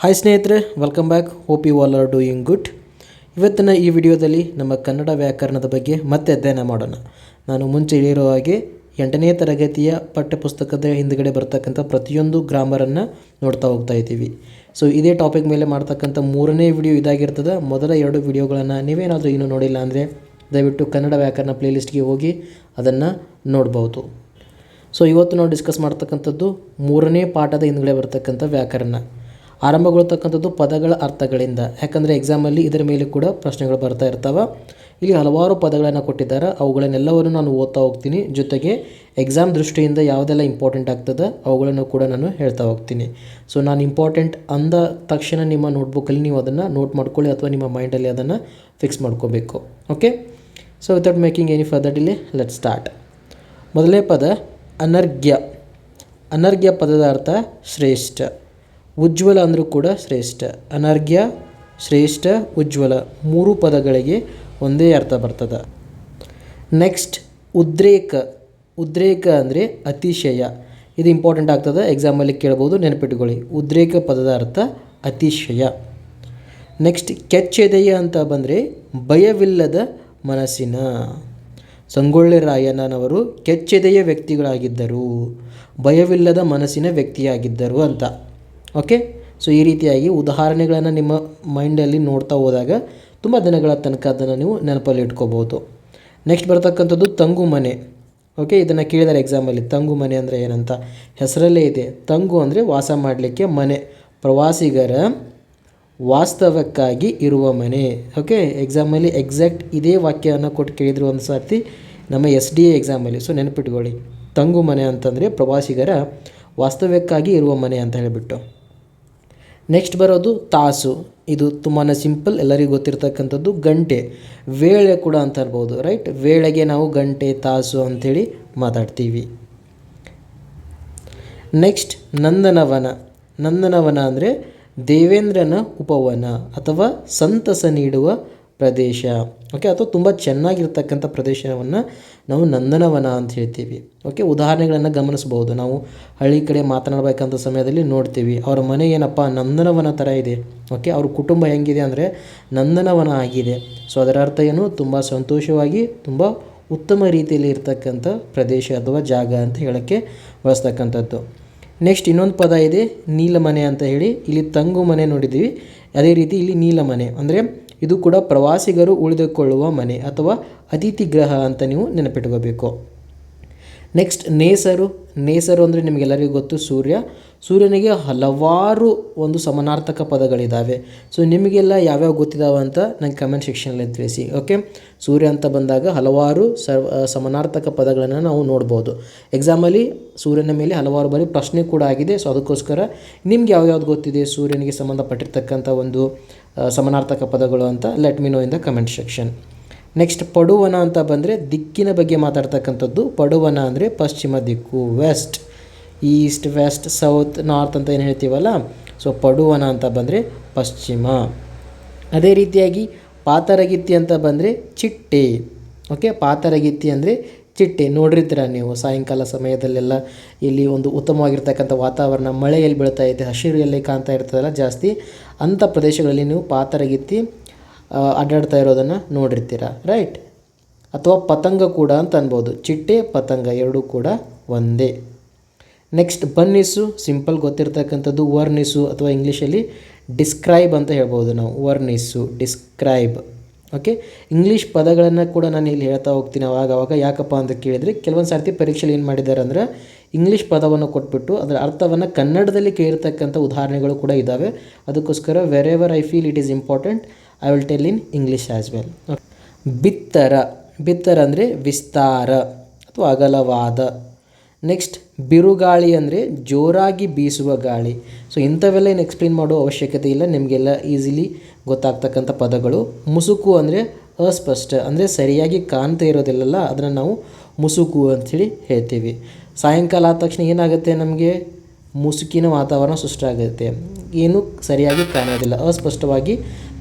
Hi ಸ್ನೇಹಿತರೆ welcome back hope you all are doing good ಇವತ್ತಿನ ಈ ವಿಡಿಯೋದಲ್ಲಿ ನಮ್ಮ ಕನ್ನಡ ವ್ಯಾಕರಣದ ಬಗ್ಗೆ ಮತ್ತೆ ಅಧ್ಯಯನ ಮಾಡೋಣ. ನಾನು ಮುಂಚೆ ಹೇಳಿರೋ ಹಾಗೆ ಎಂಟನೇ ತರಗತಿಯ ಪಠ್ಯಪುಸ್ತಕದ ಹಿಂದುಗಡೆ ಬರ್ತಕ್ಕಂಥ ಪ್ರತಿಯೊಂದು ಗ್ರಾಮರನ್ನು ನೋಡ್ತಾ ಹೋಗ್ತಾ ಇದ್ದೀವಿ. ಸೊ ಇದೇ ಟಾಪಿಕ್ ಮೇಲೆ ಮಾಡ್ತಕ್ಕಂಥ ಮೂರನೇ ವಿಡಿಯೋ ಇದಾಗಿರ್ತದೆ. ಮೊದಲ ಎರಡು ವಿಡಿಯೋಗಳನ್ನು ನೀವೇನಾದರೂ ಇನ್ನೂ ನೋಡಿಲ್ಲ ಅಂದರೆ ದಯವಿಟ್ಟು ಕನ್ನಡ ವ್ಯಾಕರಣ ಪ್ಲೇಲಿಸ್ಟ್ಗೆ ಹೋಗಿ ಅದನ್ನು ನೋಡ್ಬೋದು. ಸೊ ಇವತ್ತು ನಾವು ಡಿಸ್ಕಸ್ ಮಾಡ್ತಕ್ಕಂಥದ್ದು ಮೂರನೇ ಪಾಠದ ಹಿಂದುಗಡೆ ಬರ್ತಕ್ಕಂಥ ವ್ಯಾಕರಣ. ಆರಂಭಗೊಳ್ತಕ್ಕಂಥದ್ದು ಪದಗಳ ಅರ್ಥಗಳಿಂದ. ಯಾಕಂದರೆ ಎಕ್ಸಾಮಲ್ಲಿ ಇದರ ಮೇಲೆ ಕೂಡ ಪ್ರಶ್ನೆಗಳು ಬರ್ತಾ ಇರ್ತಾವೆ. ಇಲ್ಲಿ ಹಲವಾರು ಪದಗಳನ್ನು ಕೊಟ್ಟಿದ್ದಾರೆ. ಅವುಗಳನ್ನೆಲ್ಲವನ್ನು ನಾನು ಓದ್ತಾ ಹೋಗ್ತೀನಿ. ಜೊತೆಗೆ ಎಕ್ಸಾಮ್ ದೃಷ್ಟಿಯಿಂದ ಯಾವುದೆಲ್ಲ ಇಂಪಾರ್ಟೆಂಟ್ ಆಗ್ತದೆ, ಅವುಗಳನ್ನು ಕೂಡ ನಾನು ಹೇಳ್ತಾ ಹೋಗ್ತೀನಿ. ಸೊ ನಾನು ಇಂಪಾರ್ಟೆಂಟ್ ಅಂದ ತಕ್ಷಣ ನಿಮ್ಮ ನೋಟ್ಬುಕ್ಕಲ್ಲಿ ನೀವು ಅದನ್ನು ನೋಟ್ ಮಾಡ್ಕೊಳ್ಳಿ ಅಥವಾ ನಿಮ್ಮ ಮೈಂಡಲ್ಲಿ ಅದನ್ನು ಫಿಕ್ಸ್ ಮಾಡ್ಕೋಬೇಕು. Okay so without making any further delay let start ಮೊದಲನೇ ಪದ, ಅನರ್ಘ್ಯ. ಅನರ್ಘ್ಯ ಪದದ ಅರ್ಥ ಶ್ರೇಷ್ಠ. ಉಜ್ವಲ ಅಂದರೂ ಕೂಡ ಶ್ರೇಷ್ಠ. ಅನರ್ಘ್ಯ, ಶ್ರೇಷ್ಠ, ಉಜ್ವಲ ಮೂರು ಪದಗಳಿಗೆ ಒಂದೇ ಅರ್ಥ ಬರ್ತದೆ. ನೆಕ್ಸ್ಟ್ ಉದ್ರೇಕ. ಉದ್ರೇಕ ಅಂದರೆ ಅತಿಶಯ. ಇದು ಇಂಪಾರ್ಟೆಂಟ್ ಆಗ್ತದೆ. ಎಕ್ಸಾಮಲ್ಲಿ ಕೇಳ್ಬೋದು, ನೆನಪಿಟ್ಕೊಳ್ಳಿ. ಉದ್ರೇಕ ಪದದ ಅರ್ಥ ಅತಿಶಯ. ನೆಕ್ಸ್ಟ್ ಕೆಚ್ಚೆದೆಯ ಅಂತ ಬಂದರೆ ಭಯವಿಲ್ಲದ ಮನಸ್ಸಿನ. ಸಂಗೊಳ್ಳಿ ರಾಯಣ್ಣನವರು ಕೆಚ್ಚೆದೆಯ ವ್ಯಕ್ತಿಗಳಾಗಿದ್ದರು, ಭಯವಿಲ್ಲದ ಮನಸ್ಸಿನ ವ್ಯಕ್ತಿಯಾಗಿದ್ದರು ಅಂತ. ಓಕೆ ಸೊ ಈ ರೀತಿಯಾಗಿ ಉದಾಹರಣೆಗಳನ್ನು ನಿಮ್ಮ ಮೈಂಡಲ್ಲಿ ನೋಡ್ತಾ ಹೋದಾಗ ತುಂಬ ದಿನಗಳ ತನಕ ಅದನ್ನು ನೀವು ನೆನಪಲ್ಲಿ ಇಟ್ಕೋಬೋದು ನೆಕ್ಸ್ಟ್ ಬರ್ತಕ್ಕಂಥದ್ದು ತಂಗು ಮನೆ. ಓಕೆ ಇದನ್ನು ಕೇಳಿದಾರೆ ಎಕ್ಸಾಮಲ್ಲಿ ತಂಗು ಮನೆ ಅಂದರೆ ಏನಂತ? ಹೆಸರಲ್ಲೇ ಇದೆ. ತಂಗು ಅಂದರೆ ವಾಸ ಮಾಡಲಿಕ್ಕೆ ಮನೆ. ಪ್ರವಾಸಿಗರ ವಾಸ್ತವಕ್ಕಾಗಿ ಇರುವ ಮನೆ. ಓಕೆ ಎಕ್ಸಾಮಲ್ಲಿ ಎಕ್ಸಾಕ್ಟ್ ಇದೇ ವಾಕ್ಯವನ್ನು ಕೊಟ್ಟು ಕೇಳಿದ್ರು ಒಂದು ಸರ್ತಿ ನಮ್ಮ ಎಸ್ ಡಿ ಎ ಎಕ್ಸಾಮಲ್ಲಿ ಸೊ ನೆನಪಿಟ್ಕೊಳ್ಳಿ. ತಂಗು ಮನೆ ಅಂತಂದರೆ ಪ್ರವಾಸಿಗರ ವಾಸ್ತವ್ಯಕ್ಕಾಗಿ ಇರುವ ಮನೆ ಅಂತ ಹೇಳಿಬಿಟ್ಟು. ನೆಕ್ಸ್ಟ್ ಬರೋದು ತಾಸು. ಇದು ತುಂಬಾ ಸಿಂಪಲ್ ಎಲ್ಲರಿಗೂ ಗೊತ್ತಿರತಕ್ಕಂಥದ್ದು ಗಂಟೆ. ವೇಳೆ ಕೂಡ ಅಂತ ಇರ್ಬೋದು ರೈಟ್ ವೇಳೆಗೆ ನಾವು ಗಂಟೆ, ತಾಸು ಅಂಥೇಳಿ ಮಾತಾಡ್ತೀವಿ. ನೆಕ್ಸ್ಟ್ ನಂದನವನ. ನಂದನವನ ಅಂದರೆ ದೇವೇಂದ್ರನ ಉಪವನ ಅಥವಾ ಸಂತಸ ನೀಡುವ ಪ್ರದೇಶ. ಓಕೆ ಅಥವಾ ತುಂಬ ಚೆನ್ನಾಗಿರ್ತಕ್ಕಂಥ ಪ್ರದೇಶವನ್ನು ನಾವು ನಂದನವನ ಅಂತ ಹೇಳ್ತೀವಿ. ಓಕೆ ಉದಾಹರಣೆಗಳನ್ನು ಗಮನಿಸ್ಬೋದು. ನಾವು ಹಳ್ಳಿ ಕಡೆ ಮಾತನಾಡಬೇಕಂತ ಸಮಯದಲ್ಲಿ ನೋಡ್ತೀವಿ. ಅವರ ಮನೆ ಏನಪ್ಪ, ನಂದನವನ ಥರ ಇದೆ. ಓಕೆ ಅವ್ರ ಕುಟುಂಬ ಹೆಂಗಿದೆ ಅಂದರೆ ನಂದನವನ ಆಗಿದೆ. ಸೊ ಅದರ ಅರ್ಥ ಏನು? ತುಂಬ ಸಂತೋಷವಾಗಿ, ತುಂಬ ಉತ್ತಮ ರೀತಿಯಲ್ಲಿ ಇರ್ತಕ್ಕಂಥ ಪ್ರದೇಶ ಅಥವಾ ಜಾಗ ಅಂತ ಹೇಳೋಕ್ಕೆ ಬಳಸ್ತಕ್ಕಂಥದ್ದು. ನೆಕ್ಸ್ಟ್ ಇನ್ನೊಂದು ಪದ ಇದೆ, ನೀಲಮನೆ ಅಂತ ಹೇಳಿ. ಇಲ್ಲಿ ತಂಗು ಮನೆ ನೋಡಿದ್ದೀವಿ. ಅದೇ ರೀತಿ ಇಲ್ಲಿ ನೀಲಮನೆ. ಅಂದರೆ ಇದು ಕೂಡ ಪ್ರವಾಸಿಗರು ಉಳಿದುಕೊಳ್ಳುವ ಮನೆ ಅಥವಾ ಅತಿಥಿ ಗೃಹ ಅಂತ ನೀವು ನೆನಪಿಟ್ಕೋಬೇಕು. ನೆಕ್ಸ್ಟ್ ನೇಸರು. ನೇಸರು ಅಂದರೆ ನಿಮಗೆಲ್ಲರಿಗೂ ಗೊತ್ತು ಸೂರ್ಯ. ಸೂರ್ಯನಿಗೆ ಹಲವಾರು ಒಂದು ಸಮಾನಾರ್ಥಕ ಪದಗಳಿದ್ದಾವೆ ಸೊ ನಿಮಗೆಲ್ಲ ಯಾವ್ಯಾವ ಗೊತ್ತಿದ್ದಾವೆ ಅಂತ ನಂಗೆ ಕಮೆಂಟ್ ಸೆಕ್ಷನಲ್ಲಿ ತಿಳಿಸಿ ಓಕೆ ಸೂರ್ಯ ಅಂತ ಬಂದಾಗ ಹಲವಾರು ಸರ್ವ ಸಮಾನಾರ್ಥಕ ಪದಗಳನ್ನು ನಾವು ನೋಡ್ಬೋದು. ಎಕ್ಸಾಮಲ್ಲಿ ಸೂರ್ಯನ ಮೇಲೆ ಹಲವಾರು ಬಾರಿ ಪ್ರಶ್ನೆ ಕೂಡ ಆಗಿದೆ. ಸೊ ಅದಕ್ಕೋಸ್ಕರ ನಿಮ್ಗೆ ಯಾವ್ಯಾವ್ದು ಗೊತ್ತಿದೆ ಸೂರ್ಯನಿಗೆ ಸಂಬಂಧಪಟ್ಟಿರ್ತಕ್ಕಂಥ ಒಂದು ಸಮಾನಾರ್ಥಕ ಪದಗಳು ಅಂತ let me know in the comment section next ಪಡುವನ ಅಂತ ಬಂದರೆ ದಿಕ್ಕಿನ ಬಗ್ಗೆ ಮಾತಾಡ್ತಕ್ಕಂಥದ್ದು. ಪಡುವನ ಅಂದರೆ ಪಶ್ಚಿಮ ದಿಕ್ಕು west east west south north ಅಂತ ಏನು ಹೇಳ್ತೀವಲ್ಲ? ಸೊ ಪಡುವನ ಅಂತ ಬಂದರೆ ಪಶ್ಚಿಮ. ಅದೇ ರೀತಿಯಾಗಿ ಪಾತರಗಿತ್ತಿ ಅಂತ ಬಂದರೆ ಚಿಟ್ಟೆ. ಓಕೆ ಪಾತರಗಿತ್ತಿ ಅಂದರೆ ಚಿಟ್ಟೆ ನೋಡಿರ್ತೀರ ನೀವು? ಸಾಯಂಕಾಲ ಸಮಯದಲ್ಲೆಲ್ಲ ಇಲ್ಲಿ ಒಂದು ಉತ್ತಮವಾಗಿರ್ತಕ್ಕಂಥ ವಾತಾವರಣ, ಮಳೆಯಲ್ಲಿ ಬೀಳ್ತಾ ಐತೆ ಹಸಿರು ಎಲ್ಲಿ ಕಾಣ್ತಾ ಇರ್ತದಲ್ಲ ಜಾಸ್ತಿ. ಅಂಥ ಪ್ರದೇಶಗಳಲ್ಲಿ ನೀವು ಪಾತರಗಿತ್ತಿ ಅಡ್ಡಾಡ್ತಾ ಇರೋದನ್ನು ನೋಡಿರ್ತೀರ? ರೈಟ್. ಅಥವಾ ಪತಂಗ ಕೂಡ ಅಂತ ಅನ್ಬೋದು. ಚಿಟ್ಟೆ, ಪತಂಗ ಎರಡೂ ಕೂಡ ಒಂದೇ. ನೆಕ್ಸ್ಟ್, ಬನ್ನಿಸು, ಸಿಂಪಲ್ ಗೊತ್ತಿರ್ತಕ್ಕಂಥದ್ದು, ವರ್ಣಿಸು ಅಥವಾ ಇಂಗ್ಲೀಷಲ್ಲಿ ಡಿಸ್ಕ್ರೈಬ್ ಅಂತ ಹೇಳ್ಬೋದು ನಾವು. ವರ್ಣಿಸು, ಡಿಸ್ಕ್ರೈಬ್. ಓಕೆ ಇಂಗ್ಲೀಷ್ ಪದಗಳನ್ನು ಕೂಡ ನಾನು ಇಲ್ಲಿ ಹೇಳ್ತಾ ಹೋಗ್ತೀನಿ ಅವಾಗ ಅವಾಗ ಯಾಕಪ್ಪ ಅಂತ ಕೇಳಿದರೆ, ಕೆಲವೊಂದು ಸರ್ತಿ ಪರೀಕ್ಷೆಯಲ್ಲಿ ಏನು ಮಾಡಿದ್ದಾರೆ ಅಂದರೆ ಇಂಗ್ಲೀಷ್ ಪದವನ್ನು ಕೊಟ್ಬಿಟ್ಟು ಅದರ ಅರ್ಥವನ್ನು ಕನ್ನಡದಲ್ಲಿ ಕೇಳಿರ್ತಕ್ಕಂಥ ಉದಾಹರಣೆಗಳು ಕೂಡ ಇದ್ದಾವೆ ಅದಕ್ಕೋಸ್ಕರ wherever I feel it is important I will tell in English as well ಬಿತ್ತರ ಬಿತ್ತರ ಅಂದರೆ ವಿಸ್ತಾರ ಅಥವಾ ಅಗಲವಾದ. ನೆಕ್ಸ್ಟ್ ಬಿರುಗಾಳಿ ಅಂದರೆ ಜೋರಾಗಿ ಬೀಸುವ ಗಾಳಿ. ಸೊ ಇಂಥವೆಲ್ಲ ಏನು ಎಕ್ಸ್ಪ್ಲೇನ್ ಮಾಡೋ ಅವಶ್ಯಕತೆ ಇಲ್ಲ. ನಿಮಗೆಲ್ಲ ಈಸಿಲಿ ಗೊತ್ತಾಗ್ತಕ್ಕಂಥ ಪದಗಳು. ಮುಸುಕು ಅಂದರೆ ಅಸ್ಪಷ್ಟ, ಅಂದರೆ ಸರಿಯಾಗಿ ಕಾಣ್ತಾ ಇರೋದಿಲ್ಲಲ್ಲ, ಅದನ್ನು ನಾವು ಮುಸುಕು ಅಂಥೇಳಿ ಹೇಳ್ತೀವಿ. ಸಾಯಂಕಾಲ ಆದ ತಕ್ಷಣ ಏನಾಗುತ್ತೆ ನಮಗೆ? ಮುಸುಕಿನ ವಾತಾವರಣ ಸೃಷ್ಟಿಯಾಗುತ್ತೆ ಏನು ಸರಿಯಾಗಿ ಕಾಣೋದಿಲ್ಲ. ಅಸ್ಪಷ್ಟವಾಗಿ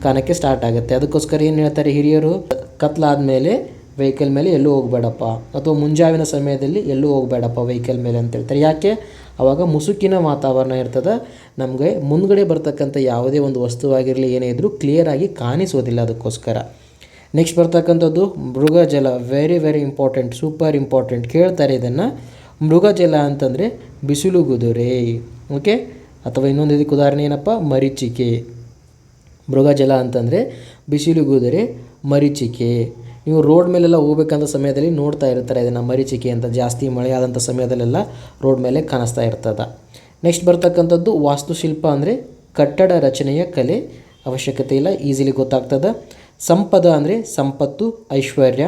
ಕಾಣೋಕ್ಕೆ ಸ್ಟಾರ್ಟ್ ಆಗುತ್ತೆ. ಅದಕ್ಕೋಸ್ಕರ ಏನು ಹೇಳ್ತಾರೆ ಹಿರಿಯರು? ಕತ್ಲಾದ ಮೇಲೆ ವೆಹಿಕಲ್ ಮೇಲೆ ಎಲ್ಲೂ ಹೋಗಬೇಡಪ್ಪ. ಅಥವಾ ಮುಂಜಾವಿನ ಸಮಯದಲ್ಲಿ ಎಲ್ಲೂ ಹೋಗಬೇಡಪ್ಪ ವೆಹಿಕಲ್ ಮೇಲೆ ಅಂತ ಹೇಳ್ತಾರೆ. ಯಾಕೆ? ಆವಾಗ ಮುಸುಕಿನ ವಾತಾವರಣ ಇರ್ತದೆ. ನಮಗೆ ಮುಂದ್ಗಡೆ ಬರ್ತಕ್ಕಂಥ ಯಾವುದೇ ಒಂದು ವಸ್ತುವಾಗಿರಲಿ, ಏನೇ ಇದ್ದರೂ ಕ್ಲಿಯರಾಗಿ ಕಾಣಿಸೋದಿಲ್ಲ ಅದಕ್ಕೋಸ್ಕರ. ನೆಕ್ಸ್ಟ್ ಬರ್ತಕ್ಕಂಥದ್ದು ಮೃಗಜಲ. Very very important super important ಕೇಳ್ತಾರೆ ಇದನ್ನು. ಮೃಗಜಲ ಅಂತಂದರೆ ಬಿಸಿಲು ಗುದುರೆ. ಓಕೆ ಅಥವಾ ಇನ್ನೊಂದು ಇದಕ್ಕೆ ಉದಾಹರಣೆ ಏನಪ್ಪ? ಮರೀಚಿಕೆ. ಮೃಗಜಲ ಅಂತಂದರೆ ಬಿಸಿಲು ಗುದುರೆ, ಮರೀಚಿಕೆ. ನೀವು ರೋಡ್ ಮೇಲೆಲ್ಲ ಹೋಗ್ಬೇಕಂತ ಸಮಯದಲ್ಲಿ ನೋಡ್ತಾ ಇರ್ತಾರೆ, ಇದನ್ನು ಮರಿಚಿಕೆ ಅಂತ, ಜಾಸ್ತಿ ಮಳೆ ಆದಂಥ ಸಮಯದಲ್ಲೆಲ್ಲ ರೋಡ್ ಮೇಲೆ ಕಾಣಿಸ್ತಾ ಇರ್ತದೆ. ನೆಕ್ಸ್ಟ್ ಬರ್ತಕ್ಕಂಥದ್ದು ವಾಸ್ತುಶಿಲ್ಪ ಅಂದರೆ ಕಟ್ಟಡ ರಚನೆಯ ಕಲೆ. ಅವಶ್ಯಕತೆ ಇಲ್ಲ ಈಸಿಲಿ ಗೊತ್ತಾಗ್ತದೆ. ಸಂಪದ ಅಂದರೆ ಸಂಪತ್ತು, ಐಶ್ವರ್ಯ.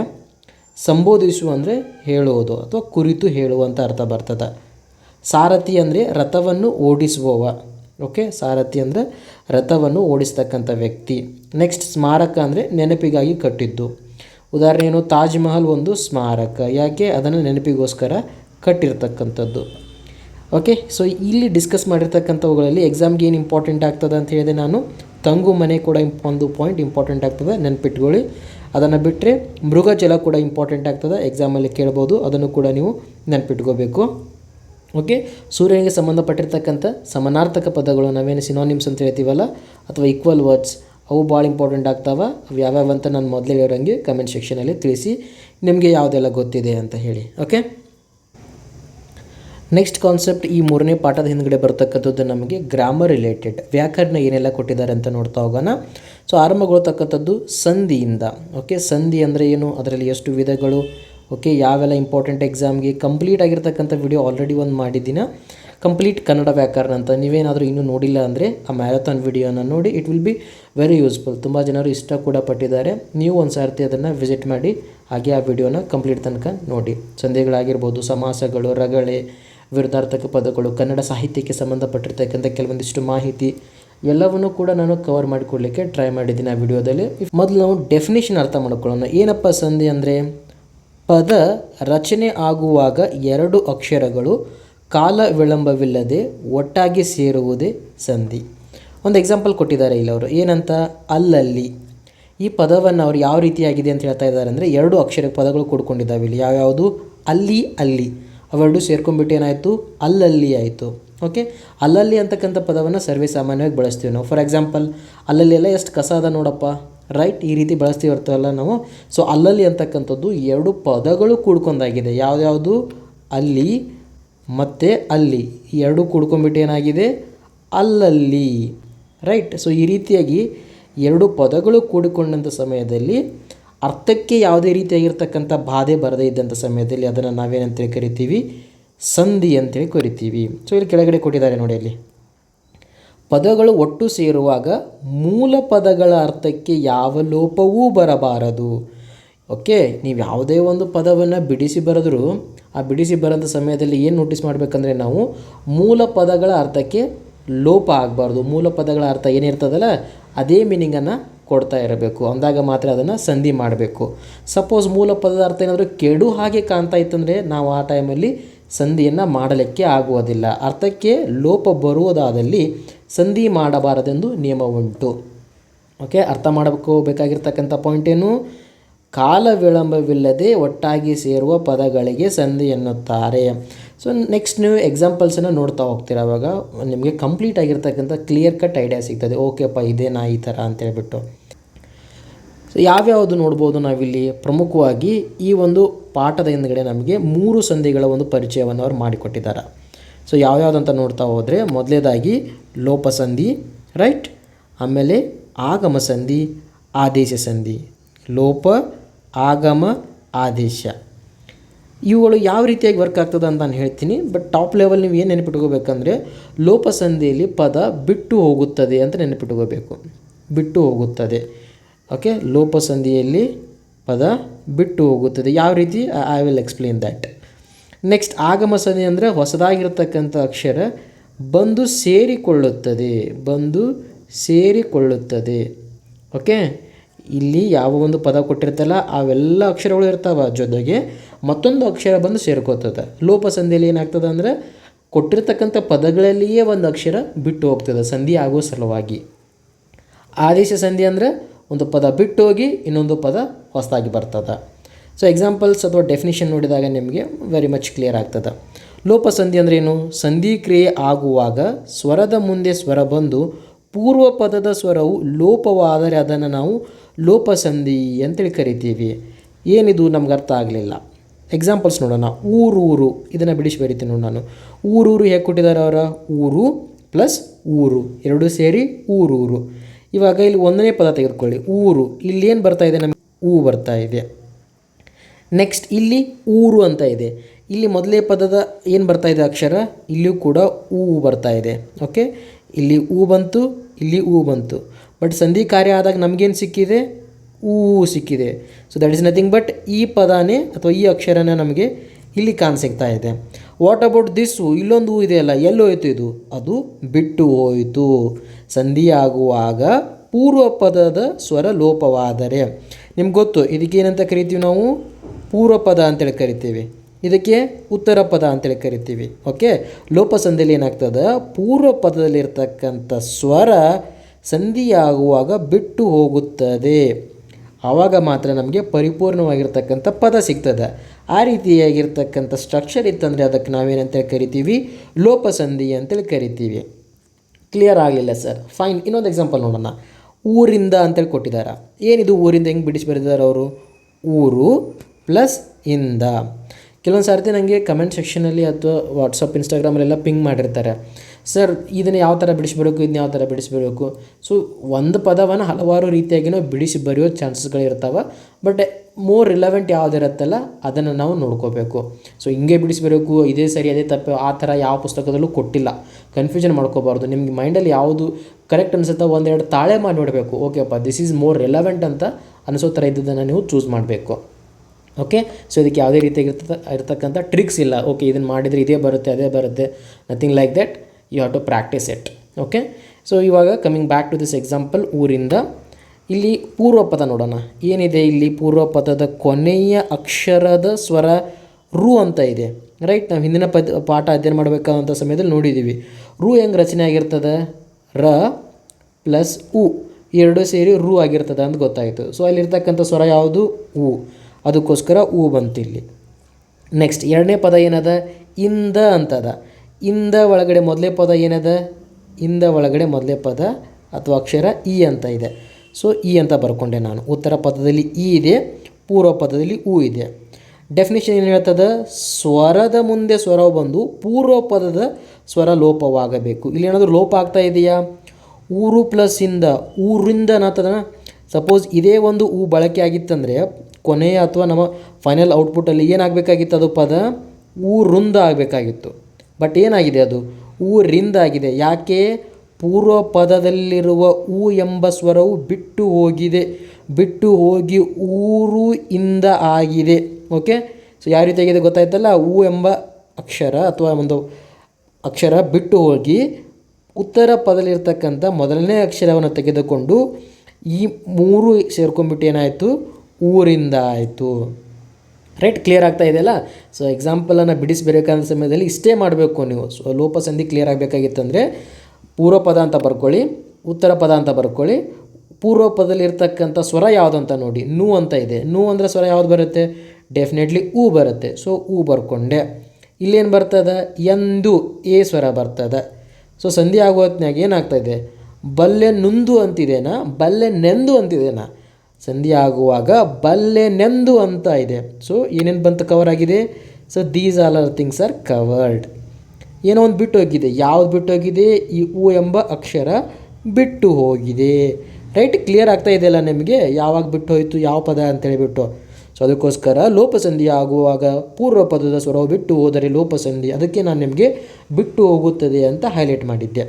ಸಂಬೋಧಿಸು ಅಂದರೆ ಹೇಳುವುದು ಅಥವಾ ಕುರಿತು ಹೇಳುವಂಥ ಅರ್ಥ ಬರ್ತದೆ. ಸಾರಥಿ ಅಂದರೆ ರಥವನ್ನು ಓಡಿಸುವವ. ಓಕೆ ಸಾರಥಿ ಅಂದರೆ ರಥವನ್ನು ಓಡಿಸ್ತಕ್ಕಂಥ ವ್ಯಕ್ತಿ. ನೆಕ್ಸ್ಟ್ ಸ್ಮಾರಕ ಅಂದರೆ ನೆನಪಿಗಾಗಿ ಕಟ್ಟಿದ್ದು. ಉದಾಹರಣೆ ಏನು? ತಾಜ್ ಮಹಲ್ ಒಂದು ಸ್ಮಾರಕ. ಯಾಕೆ? ಅದನ್ನು ನೆನಪಿಗೋಸ್ಕರ ಕಟ್ಟಿರ್ತಕ್ಕಂಥದ್ದು. ಓಕೆ ಸೊ ಇಲ್ಲಿ ಡಿಸ್ಕಸ್ ಮಾಡಿರ್ತಕ್ಕಂಥವುಗಳಲ್ಲಿ ಎಕ್ಸಾಮ್ಗೆ ಏನು ಇಂಪಾರ್ಟೆಂಟ್ ಆಗ್ತದೆ ಅಂತ ಹೇಳಿದೆ ನಾನು. ತಂಗು ಮನೆ ಕೂಡ ಒಂದು ಪಾಯಿಂಟ್ ಇಂಪಾರ್ಟೆಂಟ್ ಆಗ್ತದೆ, ನೆನಪಿಟ್ಕೊಳ್ಳಿ. ಅದನ್ನು ಬಿಟ್ಟರೆ ಮೃಗಜಲ ಕೂಡ ಇಂಪಾರ್ಟೆಂಟ್ ಆಗ್ತದೆ ಎಕ್ಸಾಮಲ್ಲಿ ಕೇಳ್ಬೋದು. ಅದನ್ನು ಕೂಡ ನೀವು ನೆನಪಿಟ್ಕೋಬೇಕು. ಓಕೆ ಸೂರ್ಯನಿಗೆ ಸಂಬಂಧಪಟ್ಟಿರ್ತಕ್ಕಂಥ ಸಮನಾರ್ಥಕ ಪದಗಳು ನಾವೇನು ಸಿನೋನಿಮ್ಸ್ ಅಂತ ಹೇಳ್ತೀವಲ್ಲ? ಅಥವಾ ಈಕ್ವಲ್ ವರ್ಡ್ಸ್ ಅವು ಭಾಳ ಇಂಪಾರ್ಟೆಂಟ್ ಆಗ್ತಾವೆ. ಅವು ಯಾವ್ಯಾವ ಅಂತ ನಾನು ಮೊದಲೇ ಹೇಳೋಂಗೆ ಕಮೆಂಟ್ ಸೆಕ್ಷನಲ್ಲಿ ತಿಳಿಸಿ ನಿಮಗೆ ಯಾವುದೆಲ್ಲ ಗೊತ್ತಿದೆ ಅಂತ ಹೇಳಿ. ಓಕೆ ನೆಕ್ಸ್ಟ್ ಕಾನ್ಸೆಪ್ಟ್ ಈ ಮೂರನೇ ಪಾಠದ ಹಿಂದ್ಗಡೆ ಬರ್ತಕ್ಕಂಥದ್ದು ನಮಗೆ ಗ್ರಾಮರ್ ರಿಲೇಟೆಡ್ ವ್ಯಾಕರಣ ಏನೆಲ್ಲ ಕೊಟ್ಟಿದ್ದಾರೆ ಅಂತ ನೋಡ್ತಾ ಹೋಗೋಣ. ಸೊ ಆರಂಭಗೊಳ್ತಕ್ಕಂಥದ್ದು ಸಂಧಿಯಿಂದ. ಓಕೆ ಸಂಧಿ ಅಂದರೆ ಏನು? ಅದರಲ್ಲಿ ಎಷ್ಟು ವಿಧಗಳು? ಓಕೆ ಯಾವೆಲ್ಲ ಇಂಪಾರ್ಟೆಂಟ್ ಎಕ್ಸಾಮ್ಗೆ ಕಂಪ್ಲೀಟ್ ಆಗಿರ್ತಕ್ಕಂಥ ವಿಡಿಯೋ ಆಲ್ರೆಡಿ ಒಂದು ಮಾಡಿದ್ದೀನ. ಕಂಪ್ಲೀಟ್ ಕನ್ನಡ ವ್ಯಾಕರಣ ಅಂತ ನೀವೇನಾದರೂ ಇನ್ನೂ ನೋಡಿಲ್ಲ ಅಂದರೆ ಆ ಮ್ಯಾರಥಾನ್ ವಿಡಿಯೋನ ನೋಡಿ it will be very useful ತುಂಬ ಜನರು ಇಷ್ಟ ಕೂಡ ಪಟ್ಟಿದ್ದಾರೆ. ನೀವು ಒಂದು ಸಾರ್ತಿ ಅದನ್ನು ವಿಸಿಟ್ ಮಾಡಿ, ಹಾಗೆ ಆ ವಿಡಿಯೋನ ಕಂಪ್ಲೀಟ್ ತನಕ ನೋಡಿ. ಸಂಧಿಗಳಾಗಿರ್ಬೋದು, ಸಮಾಸಗಳು, ರಗಳೆ, ವಿರುದ್ಧಾರ್ಥಕ ಪದಗಳು, ಕನ್ನಡ ಸಾಹಿತ್ಯಕ್ಕೆ ಸಂಬಂಧಪಟ್ಟಿರ್ತಕ್ಕಂಥ ಕೆಲವೊಂದಿಷ್ಟು ಮಾಹಿತಿ, ಎಲ್ಲವನ್ನು ಕೂಡ ನಾನು ಕವರ್ ಮಾಡಿಕೊಡ್ಲಿಕ್ಕೆ ಟ್ರೈ ಮಾಡಿದ್ದೀನಿ ಆ ವಿಡಿಯೋದಲ್ಲಿ ಮೊದಲು ನಾವು ಡೆಫಿನೇಷನ್ ಅರ್ಥ ಮಾಡ್ಕೊಳ್ಳೋಣ. ಏನಪ್ಪ ಸಂಧಿ ಅಂದರೆ, ಪದ ರಚನೆ ಆಗುವಾಗ ಎರಡು ಅಕ್ಷರಗಳು ಕಾಲ ವಿಳಂಬವಿಲ್ಲದೆ ಒಟ್ಟಾಗಿ ಸೇರುವುದೇ ಸಂಧಿ. ಒಂದು ಎಕ್ಸಾಂಪಲ್ ಕೊಟ್ಟಿದ್ದಾರೆ ಇಲ್ಲಿ ಅವರು ಏನಂತ? ಅಲ್ಲಲ್ಲಿ. ಈ ಪದವನ್ನು ಅವ್ರು ಯಾವ ರೀತಿಯಾಗಿದೆ ಅಂತ ಹೇಳ್ತಾ ಇದ್ದಾರೆ ಅಂದರೆ ಎರಡು ಅಕ್ಷರ ಪದಗಳು ಕೂಡ್ಕೊಂಡಿದ್ದಾವೆ ಇಲ್ಲಿ. ಯಾವ್ಯಾವುದು ಅಲ್ಲಿ ಅಲ್ಲಿ. ಅವೆರಡು ಸೇರ್ಕೊಂಡ್ಬಿಟ್ಟು ಏನಾಯಿತು? ಅಲ್ಲಲ್ಲಿ ಆಯಿತು. ಓಕೆ ಅಲ್ಲಲ್ಲಿ ಅಂತಕ್ಕಂಥ ಪದವನ್ನು ಸರ್ವೇ ಸಾಮಾನ್ಯವಾಗಿ ಬಳಸ್ತೀವಿ ನಾವು. ಫಾರ್ ಎಕ್ಸಾಂಪಲ್ ಅಲ್ಲಲ್ಲಿ ಎಲ್ಲ ಎಷ್ಟು ಕಸ ಅದ ನೋಡಪ್ಪ. ರೈಟ್ ಈ ರೀತಿ ಬಳಸ್ತೀವಿ ಇರ್ತವಲ್ಲ ನಾವು. ಸೊ ಅಲ್ಲಲ್ಲಿ ಅಂತಕ್ಕಂಥದ್ದು ಎರಡು ಪದಗಳು ಕೂಡ್ಕೊಂಡಾಗಿದೆ. ಯಾವ್ದ್ಯಾವುದು ಅಲ್ಲಿ ಮತ್ತು ಅಲ್ಲಿ. ಈ ಎರಡು ಕೂಡ್ಕೊಂಡ್ಬಿಟ್ಟು ಏನಾಗಿದೆ? ಅಲ್ಲಲ್ಲಿ. ರೈಟ್. ಸೊ ಈ ರೀತಿಯಾಗಿ ಎರಡು ಪದಗಳು ಕೂಡಿಕೊಂಡಂಥ ಸಮಯದಲ್ಲಿ ಅರ್ಥಕ್ಕೆ ಯಾವುದೇ ರೀತಿಯಾಗಿರ್ತಕ್ಕಂಥ ಬಾಧೆ ಬರದೇ ಇದ್ದಂಥ ಸಮಯದಲ್ಲಿ ಅದನ್ನು ನಾವೇನಂತೇಳಿ ಕರಿತೀವಿ? ಸಂಧಿ ಅಂತೇಳಿ ಕರಿತೀವಿ. ಸೊ ಇಲ್ಲಿ ಕೆಳಗಡೆ ಕೊಟ್ಟಿದ್ದಾರೆ ನೋಡಿ ಅಲ್ಲಿ. ಪದಗಳು ಒಟ್ಟು ಸೇರುವಾಗ ಮೂಲ ಪದಗಳ ಅರ್ಥಕ್ಕೆ ಯಾವ ಲೋಪವೂ ಬರಬಾರದು. ಓಕೆ ನೀವು ಯಾವುದೇ ಒಂದು ಪದವನ್ನು ಬಿಡಿಸಿ ಬರೆದರೂ ಆ ಬಿಡಿಸಿ ಬರೋಂಥ ಸಮಯದಲ್ಲಿ ಏನು ನೋಟಿಸ್ ಮಾಡಬೇಕಂದ್ರೆ ನಾವು ಮೂಲ ಪದಗಳ ಅರ್ಥಕ್ಕೆ ಲೋಪ ಆಗಬಾರ್ದು. ಮೂಲ ಪದಗಳ ಅರ್ಥ ಏನಿರ್ತದಲ್ಲ ಅದೇ ಮೀನಿಂಗನ್ನು ಕೊಡ್ತಾ ಇರಬೇಕು. ಅಂದಾಗ ಮಾತ್ರ ಅದನ್ನು ಸಂಧಿ ಮಾಡಬೇಕು. ಸಪೋಸ್ ಮೂಲ ಪದದ ಅರ್ಥ ಏನಾದರೂ ಕೆಡು ಹಾಗೆ ಕಾಣ್ತಾ ಇತ್ತಂದರೆ ನಾವು ಆ ಟೈಮಲ್ಲಿ ಸಂಧಿಯನ್ನು ಮಾಡಲಿಕ್ಕೆ ಆಗುವುದಿಲ್ಲ. ಅರ್ಥಕ್ಕೆ ಲೋಪ ಬರುವುದಾದಲ್ಲಿ ಸಂಧಿ ಮಾಡಬಾರದೆಂದು ನಿಯಮ ಉಂಟು. ಓಕೆ ಅರ್ಥ ಮಾಡಬೇಕು ಬೇಕಾಗಿರ್ತಕ್ಕಂಥ ಪಾಯಿಂಟ್ ಏನು? ಕಾಲ ವಿಳಂಬವಿಲ್ಲದೆ ಒಟ್ಟಾಗಿ ಸೇರುವ ಪದಗಳಿಗೆ ಸಂಧಿ ಎನ್ನುತ್ತಾರೆ. ಸೊ ನೆಕ್ಸ್ಟ್ ನೀವು ಎಕ್ಸಾಂಪಲ್ಸನ್ನು ನೋಡ್ತಾ ಹೋಗ್ತೀರ ಅವಾಗ? ನಿಮಗೆ ಕಂಪ್ಲೀಟ್ ಆಗಿರ್ತಕ್ಕಂಥ ಕ್ಲಿಯರ್ ಕಟ್ ಐಡಿಯಾ ಸಿಗ್ತದೆ. ಓಕೆಪ್ಪ ಇದೇನಾ ಈ ಥರ ಅಂತೇಳ್ಬಿಟ್ಟು. ಸೊ ಯಾವ್ಯಾವುದು ನೋಡ್ಬೋದು ನಾವಿಲ್ಲಿ? ಪ್ರಮುಖವಾಗಿ ಈ ಒಂದು ಪಾಠದ ಹಿಂದ್ಗಡೆ ನಮಗೆ ಮೂರು ಸಂಧಿಗಳ ಒಂದು ಪರಿಚಯವನ್ನು ಅವ್ರು ಮಾಡಿಕೊಟ್ಟಿದ್ದಾರೆ. ಸೊ ಯಾವ್ಯಾವುದಂತ ನೋಡ್ತಾ ಹೋದರೆ, ಮೊದಲೇದಾಗಿ ಲೋಪಸಂಧಿ ರೈಟ್ ಆಮೇಲೆ ಆಗಮ ಸಂಧಿ ಆದೇಶ ಸಂಧಿ ಲೋಪ ಆಗಮ ಆದೇಶ. ಇವುಗಳು ಯಾವ ರೀತಿಯಾಗಿ ವರ್ಕ್ ಆಗ್ತದೆ ಅಂತ ನಾನು ಹೇಳ್ತೀನಿ. ಬಟ್ ಟಾಪ್ ಲೆವೆಲ್ ನೀವು ಏನು ನೆನಪಿಟ್ಕೋಬೇಕಂದ್ರೆ, ಲೋಪಸಂಧಿಯಲ್ಲಿ ಪದ ಬಿಟ್ಟು ಹೋಗುತ್ತದೆ ಅಂತ ನೆನಪಿಟ್ಕೋಬೇಕು. ಬಿಟ್ಟು ಹೋಗುತ್ತದೆ. ಓಕೆ ಲೋಪಸಂಧಿಯಲ್ಲಿ ಪದ ಬಿಟ್ಟು ಹೋಗುತ್ತದೆ. ಯಾವ ರೀತಿ? I will explain that next ಆಗಮ ಸಂಧಿ ಅಂದರೆ ಹೊಸದಾಗಿರತಕ್ಕಂಥ ಅಕ್ಷರ ಬಂದು ಸೇರಿಕೊಳ್ಳುತ್ತದೆ. ಬಂದು ಸೇರಿಕೊಳ್ಳುತ್ತದೆ. ಓಕೆ ಇಲ್ಲಿ ಯಾವ ಒಂದು ಪದ ಕೊಟ್ಟಿರ್ತಲ್ಲ, ಅವೆಲ್ಲ ಅಕ್ಷರಗಳು ಇರ್ತಾವೆ. ಜೊತೆಗೆ ಮತ್ತೊಂದು ಅಕ್ಷರ ಬಂದು ಸೇರ್ಕೋತದೆ. ಲೋಪಸಂಧಿಯಲ್ಲಿ ಏನಾಗ್ತದೆ ಅಂದರೆ, ಕೊಟ್ಟಿರ್ತಕ್ಕಂಥ ಪದಗಳಲ್ಲಿಯೇ ಒಂದು ಅಕ್ಷರ ಬಿಟ್ಟು ಹೋಗ್ತದೆ, ಸಂಧಿ ಆಗೋ ಸಲುವಾಗಿ. ಆದೇಶ ಸಂಧಿ ಅಂದರೆ, ಒಂದು ಪದ ಬಿಟ್ಟು ಹೋಗಿ ಇನ್ನೊಂದು ಪದ ಹೊಸದಾಗಿ ಬರ್ತದೆ. ಸೊ ಎಕ್ಸಾಂಪಲ್ಸ್ ಅಥವಾ ಡೆಫಿನಿಷನ್ ನೋಡಿದಾಗ ನಿಮಗೆ ವೆರಿ ಮಚ್ ಕ್ಲಿಯರ್ ಆಗ್ತದೆ. ಲೋಪಸಂಧಿ ಅಂದರೆ ಏನು? ಸಂಧಿ ಕ್ರಿಯೆ ಆಗುವಾಗ ಸ್ವರದ ಮುಂದೆ ಸ್ವರ ಬಂದು ಪೂರ್ವ ಪದದ ಸ್ವರವು ಲೋಪವಾದರೆ ಅದನ್ನು ನಾವು ಲೋಪಸಂಧಿ ಅಂತೇಳಿ ಕರಿತೀವಿ. ಏನಿದು ನಮ್ಗೆ ಅರ್ಥ ಆಗಲಿಲ್ಲ. ಎಕ್ಸಾಂಪಲ್ಸ್ ನೋಡೋಣ. ಊರೂರು ಇದನ್ನು ಬಿಡಿಸಿ ಬರಿತೀನಿ ನೋಡಿ ನಾನು. ಊರೂರು ಹೇಗೆ ಕೊಟ್ಟಿದ್ದಾರೆ ಅವರ? ಊರು ಪ್ಲಸ್ ಊರು. ಎರಡು ಸೇರಿ ಊರೂರು. ಇವಾಗ ಇಲ್ಲಿ ಒಂದನೇ ಪದ ತೆಗೆದುಕೊಳ್ಳಿ. ಊರು. ಇಲ್ಲಿ ಏನು ಬರ್ತಾ ಇದೆ ನಮಗೆ? ಹೂ ಬರ್ತಾ ಇದೆ. ನೆಕ್ಸ್ಟ್ ಇಲ್ಲಿ ಊರು ಅಂತ ಇದೆ. ಇಲ್ಲಿ ಮೊದಲೇ ಪದದ ಏನು ಬರ್ತಾ ಇದೆ ಅಕ್ಷರ? ಇಲ್ಲಿಯೂ ಕೂಡ ಹೂ ಬರ್ತಾ ಇದೆ. ಓಕೆ ಇಲ್ಲಿ ಹೂ ಬಂತು, ಇಲ್ಲಿ ಹೂ ಬಂತು. ಬಟ್ ಸಂಧಿ ಕಾರ್ಯ ಆದಾಗ ನಮಗೇನು ಸಿಕ್ಕಿದೆ? ಊ ಸಿಕ್ಕಿದೆ. So that is nothing but ಈ ಪದಾನೇ ಅಥವಾ ಈ ಅಕ್ಷರನೇ ನಮಗೆ ಇಲ್ಲಿ ಕಾಣಿಸಿಗ್ತಾ ಇದೆ. ವಾಟ್ ಅಬೌಟ್ ದಿಸ್ ಇಲ್ಲೊಂದು ಹೂ ಇದೆಯಲ್ಲ, ಎಲ್ಲಿ ಹೋಯಿತು ಇದು? ಅದು ಬಿಟ್ಟು ಹೋಯಿತು. ಸಂಧಿ ಆಗುವಾಗ ಪೂರ್ವ ಪದದ ಸ್ವರ ಲೋಪವಾದರೆ. ನಿಮ್ಗೆ ಗೊತ್ತು ಇದಕ್ಕೆ ಏನಂತ ಕರಿತೀವಿ ನಾವು? ಪೂರ್ವ ಪದ ಅಂತೇಳಿ ಕರಿತೀವಿ. ಇದಕ್ಕೆ ಉತ್ತರ ಪದ ಅಂತೇಳಿ ಕರಿತೀವಿ. ಓಕೆ ಲೋಪ ಸಂಧಿಯಲ್ಲಿ ಏನಾಗ್ತದೆ? ಪೂರ್ವ ಪದದಲ್ಲಿರ್ತಕ್ಕಂಥ ಸ್ವರ ಸಂಧಿಯಾಗುವಾಗ ಬಿಟ್ಟು ಹೋಗುತ್ತದೆ. ಆವಾಗ ಮಾತ್ರ ನಮಗೆ ಪರಿಪೂರ್ಣವಾಗಿರ್ತಕ್ಕಂಥ ಪದ ಸಿಗ್ತದೆ. ಆ ರೀತಿಯಾಗಿರ್ತಕ್ಕಂಥ ಸ್ಟ್ರಕ್ಚರ್ ಇತ್ತಂದರೆ ಅದಕ್ಕೆ ನಾವೇನಂತೇಳಿ ಕರಿತೀವಿ? ಲೋಪಸಂಧಿ ಅಂತೇಳಿ ಕರಿತೀವಿ. ಕ್ಲಿಯರ್ ಆಗಲಿಲ್ಲ ಸರ್ ಫೈನ್ ಇನ್ನೊಂದು ಎಕ್ಸಾಂಪಲ್ ನೋಡೋಣ. ಊರಿಂದ ಅಂತೇಳಿ ಕೊಟ್ಟಿದ್ದಾರೆ ಏನಿದು ಊರಿಂದ? ಹೆಂಗೆ ಬಿಡಿಸಿ ಬರೆದಿದ್ದಾರೆ ಅವರು? ಊರು ಪ್ಲಸ್ ಇಂದ. ಕೆಲವೊಂದು ಸರ್ತಿ ನನಗೆ ಕಮೆಂಟ್ ಸೆಕ್ಷನಲ್ಲಿ ಅಥವಾ ವಾಟ್ಸಪ್ ಇನ್ಸ್ಟಾಗ್ರಾಮಲ್ಲೆಲ್ಲ ಪಿಂಗ್ ಮಾಡಿರ್ತಾರೆ. ಸರ್, ಇದನ್ನು ಯಾವ ಥರ ಬಿಡಿಸ್ಬೇಕು, ಇದನ್ನ ಯಾವ ಥರ ಬಿಡಿಸ್ಬೇಕು? ಸೊ ಒಂದು ಪದವನ್ನು ಹಲವಾರು ರೀತಿಯಾಗಿ ನಾವು ಬಿಡಿಸಿ ಬರೆಯೋ ಚಾನ್ಸಸ್ಗಳಿರ್ತಾವೆ ಬಟ್ ಮೋರ್ ರಿಲೆವೆಂಟ್ ಯಾವುದಿರುತ್ತಲ್ಲ ಅದನ್ನು ನಾವು ನೋಡ್ಕೋಬೇಕು. ಸೊ ಹಿಂಗೆ ಬಿಡಿಸ್ಬೇಕು, ಇದೇ ಸರಿ, ಅದೇ ತಪ್ಪು, ಆ ಥರ ಯಾವ ಪುಸ್ತಕದಲ್ಲೂ ಕೊಟ್ಟಿಲ್ಲ. ಕನ್ಫ್ಯೂಷನ್ ಮಾಡ್ಕೋಬಾರ್ದು. ನಿಮ್ಗೆ ಮೈಂಡಲ್ಲಿ ಯಾವುದು ಕರೆಕ್ಟ್ ಅನಿಸುತ್ತೋ ಒಂದೆರಡು ತಾಳೆ ಮಾಡಿ ನೋಡಬೇಕು. ಓಕೆಪ್ಪ ದಿಸ್ ಈಸ್ ಮೋರ್ ರಿಲೆವೆಂಟ್ ಅಂತ ಅನಿಸೋ ಥರ ಇದ್ದದನ್ನು ನೀವು ಚೂಸ್ ಮಾಡಬೇಕು. ಓಕೆ ಸೊ ಇದಕ್ಕೆ ಯಾವುದೇ ರೀತಿಯಾಗಿರ್ತ ಇರ್ತಕ್ಕಂಥ ಟ್ರಿಕ್ಸ್ ಇಲ್ಲ. ಓಕೆ ಇದನ್ನು ಮಾಡಿದರೆ ಇದೇ ಬರುತ್ತೆ, ಅದೇ ಬರುತ್ತೆ nothing like that you have to practice it okay so ಇವಾಗ coming back to this example ಊರಿಂದ ಇಲ್ಲಿ ಪೂರ್ವ ಪದ ನೋಡೋಣ. ಏನಿದೆ ಇಲ್ಲಿ ಪೂರ್ವ ಪದದ ಕೊನೆಯ ಅಕ್ಷರದ ಸ್ವರ ರು ಅಂತ ಇದೆ ರೈಟ್ ನಾವು ಹಿಂದಿನ ಪದ, ಪಾಠ ಅಧ್ಯಯನ ಮಾಡಬೇಕಾದಂಥ ಸಮಯದಲ್ಲಿ ನೋಡಿದ್ದೀವಿ ರು ಹೆಂಗೆ ರಚನೆ ಆಗಿರ್ತದೆ? ರ ಪ್ಲಸ್ ಉ, ಎರಡೂ ಸೇರಿ ರು ಆಗಿರ್ತದೆ ಅಂತ ಗೊತ್ತಾಯಿತು. ಸೊ ಅಲ್ಲಿರ್ತಕ್ಕಂಥ ಸ್ವರ ಯಾವುದು? ಉ. ಅದಕ್ಕೋಸ್ಕರ ಉ ಬಂತು ಇಲ್ಲಿ ನೆಕ್ಸ್ಟ್ ಎರಡನೇ ಪದ ಏನದ? ಇಂದ ಅಂತದ. ಇಂದ ಒಳಗಡೆ ಮೊದಲೇ ಪದ ಏನದ? ಇಂದ ಒಳಗಡೆ ಮೊದಲೇ ಪದ ಅಥವಾ ಅಕ್ಷರ ಇ ಅಂತ ಇದೆ. ಸೊ ಇ ಅಂತ ಬರ್ಕೊಂಡೆ ನಾನು. ಉತ್ತರ ಪದದಲ್ಲಿ ಇ ಇದೆ, ಪೂರ್ವ ಪದದಲ್ಲಿ ಉ ಇದೆ. ಡೆಫಿನೇಷನ್ ಏನು ಹೇಳ್ತದ? ಸ್ವರದ ಮುಂದೆ ಸ್ವರ ಬಂದು ಪೂರ್ವ ಪದದ ಸ್ವರ ಲೋಪವಾಗಬೇಕು. ಇಲ್ಲಿ ಏನಾದರೂ ಲೋಪ ಆಗ್ತಾ ಇದೆಯಾ? ಊರು ಪ್ಲಸ್ ಇಂದ, ಊರಿಂದ ನಾತದ ಸಪೋಸ್ ಇದೇ ಒಂದು ಹೂ ಬಳಕೆ ಆಗಿತ್ತಂದರೆ ಕೊನೆಯ ಅಥವಾ ನಮ್ಮ ಫೈನಲ್ ಔಟ್ಪುಟಲ್ಲಿ ಏನಾಗಬೇಕಾಗಿತ್ತು ಅದು ಪದ? ಊರಿಂದ ಆಗಬೇಕಾಗಿತ್ತು. ಬಟ್ ಏನಾಗಿದೆ ಅದು? ಊರಿಂದ ಆಗಿದೆ ಯಾಕೆ? ಪೂರ್ವ ಪದದಲ್ಲಿರುವ ಊ ಎಂಬ ಸ್ವರವು ಬಿಟ್ಟು ಹೋಗಿದೆ. ಬಿಟ್ಟು ಹೋಗಿ ಊರು ಇಂದ ಆಗಿದೆ. ಓಕೆ ಸೊ ಯಾವ ರೀತಿಯಾಗಿದೆ ಗೊತ್ತಾಯ್ತಲ್ಲ? ಊ ಎಂಬ ಅಕ್ಷರ ಅಥವಾ ಒಂದು ಅಕ್ಷರ ಬಿಟ್ಟು ಹೋಗಿ ಉತ್ತರ ಪದದಲ್ಲಿರ್ತಕ್ಕಂಥ ಮೊದಲನೇ ಅಕ್ಷರವನ್ನು ತೆಗೆದುಕೊಂಡು ಈ ಮೂರು ಸೇರ್ಕೊಂಡ್ಬಿಟ್ಟು ಏನಾಯಿತು? ಊರಿಂದ ಆಯಿತು. ರೈಟ್ ಕ್ಲಿಯರ್ ಆಗ್ತಾ ಇದೆಯಲ್ಲ? ಸೊ ಎಕ್ಸಾಂಪಲನ್ನು ಬಿಡಿಸಬೇಕಾದ ಸಮಯದಲ್ಲಿ ಇಷ್ಟೇ ಮಾಡಬೇಕು ನೀವು. ಸೊ ಲೋಪಸಂಧಿ ಕ್ಲಿಯರ್ ಆಗಬೇಕಾಗಿತ್ತಂದರೆ ಪೂರ್ವ ಪದ ಅಂತ ಬರ್ಕೊಳ್ಳಿ, ಉತ್ತರ ಪದ ಅಂತ ಬರ್ಕೊಳ್ಳಿ. ಪೂರ್ವ ಪದದಲ್ಲಿರ್ತಕ್ಕಂಥ ಸ್ವರ ಯಾವುದು ಅಂತ ನೋಡಿ. ನೂ ಅಂತ ಇದೆ. ನೂ ಅಂದರೆ ಸ್ವರ ಯಾವ್ದು ಬರುತ್ತೆ? ಡೆಫಿನೆಟ್ಲಿ ಊ ಬರುತ್ತೆ. ಸೊ ಊ ಬರ್ಕೊಂಡೆ. ಇಲ್ಲೇನು ಬರ್ತದೆ? ಎಂದು ಎ ಸ್ವರ ಬರ್ತದೆ. ಸೊ ಸಂಧಿ ಆಗೋ ಹೊತ್ನ್ಯಾಗ ಏನಾಗ್ತಾಯಿದೆ ಬಲ್ಲೆ ನುಂದು ಅಂತಿದೆನಾ? ಬಲ್ಲೆ ನೆಂದು ಅಂತಿದೆನಾ? ಸಂಧಿ ಆಗುವಾಗ ಬಲ್ಲೆ ನೆಂದು ಅಂತ ಇದೆ. ಸೊ ಏನೇನು ಬಂತು ಕವರ್ ಆಗಿದೆ? So these all are things are covered ಏನೋ ಒಂದು ಬಿಟ್ಟು ಹೋಗಿದೆ ಯಾವ್ದು ಬಿಟ್ಟು ಹೋಗಿದೆ ಈ ಉ ಎಂಬ ಅಕ್ಷರ ಬಿಟ್ಟು ಹೋಗಿದೆ. ರೈಟ್ ಕ್ಲಿಯರ್ ಆಗ್ತಾ ಇದೆಯಲ್ಲ ನಿಮಗೆ? ಯಾವಾಗ ಬಿಟ್ಟು ಹೋಯಿತು ಯಾವ ಪದ ಅಂತೇಳಿಬಿಟ್ಟು ಸೊ ಅದಕ್ಕೋಸ್ಕರ ಲೋಪಸಂಧಿ ಆಗುವಾಗ ಪೂರ್ವ ಪದದ ಸ್ವರವು ಬಿಟ್ಟು ಹೋದರೆ ಲೋಪಸಂಧಿ. ಅದಕ್ಕೆ ನಾನು ನಿಮಗೆ ಬಿಟ್ಟು ಹೋಗುತ್ತದೆ ಅಂತ ಹೈಲೈಟ್ ಮಾಡಿದ್ದೆ.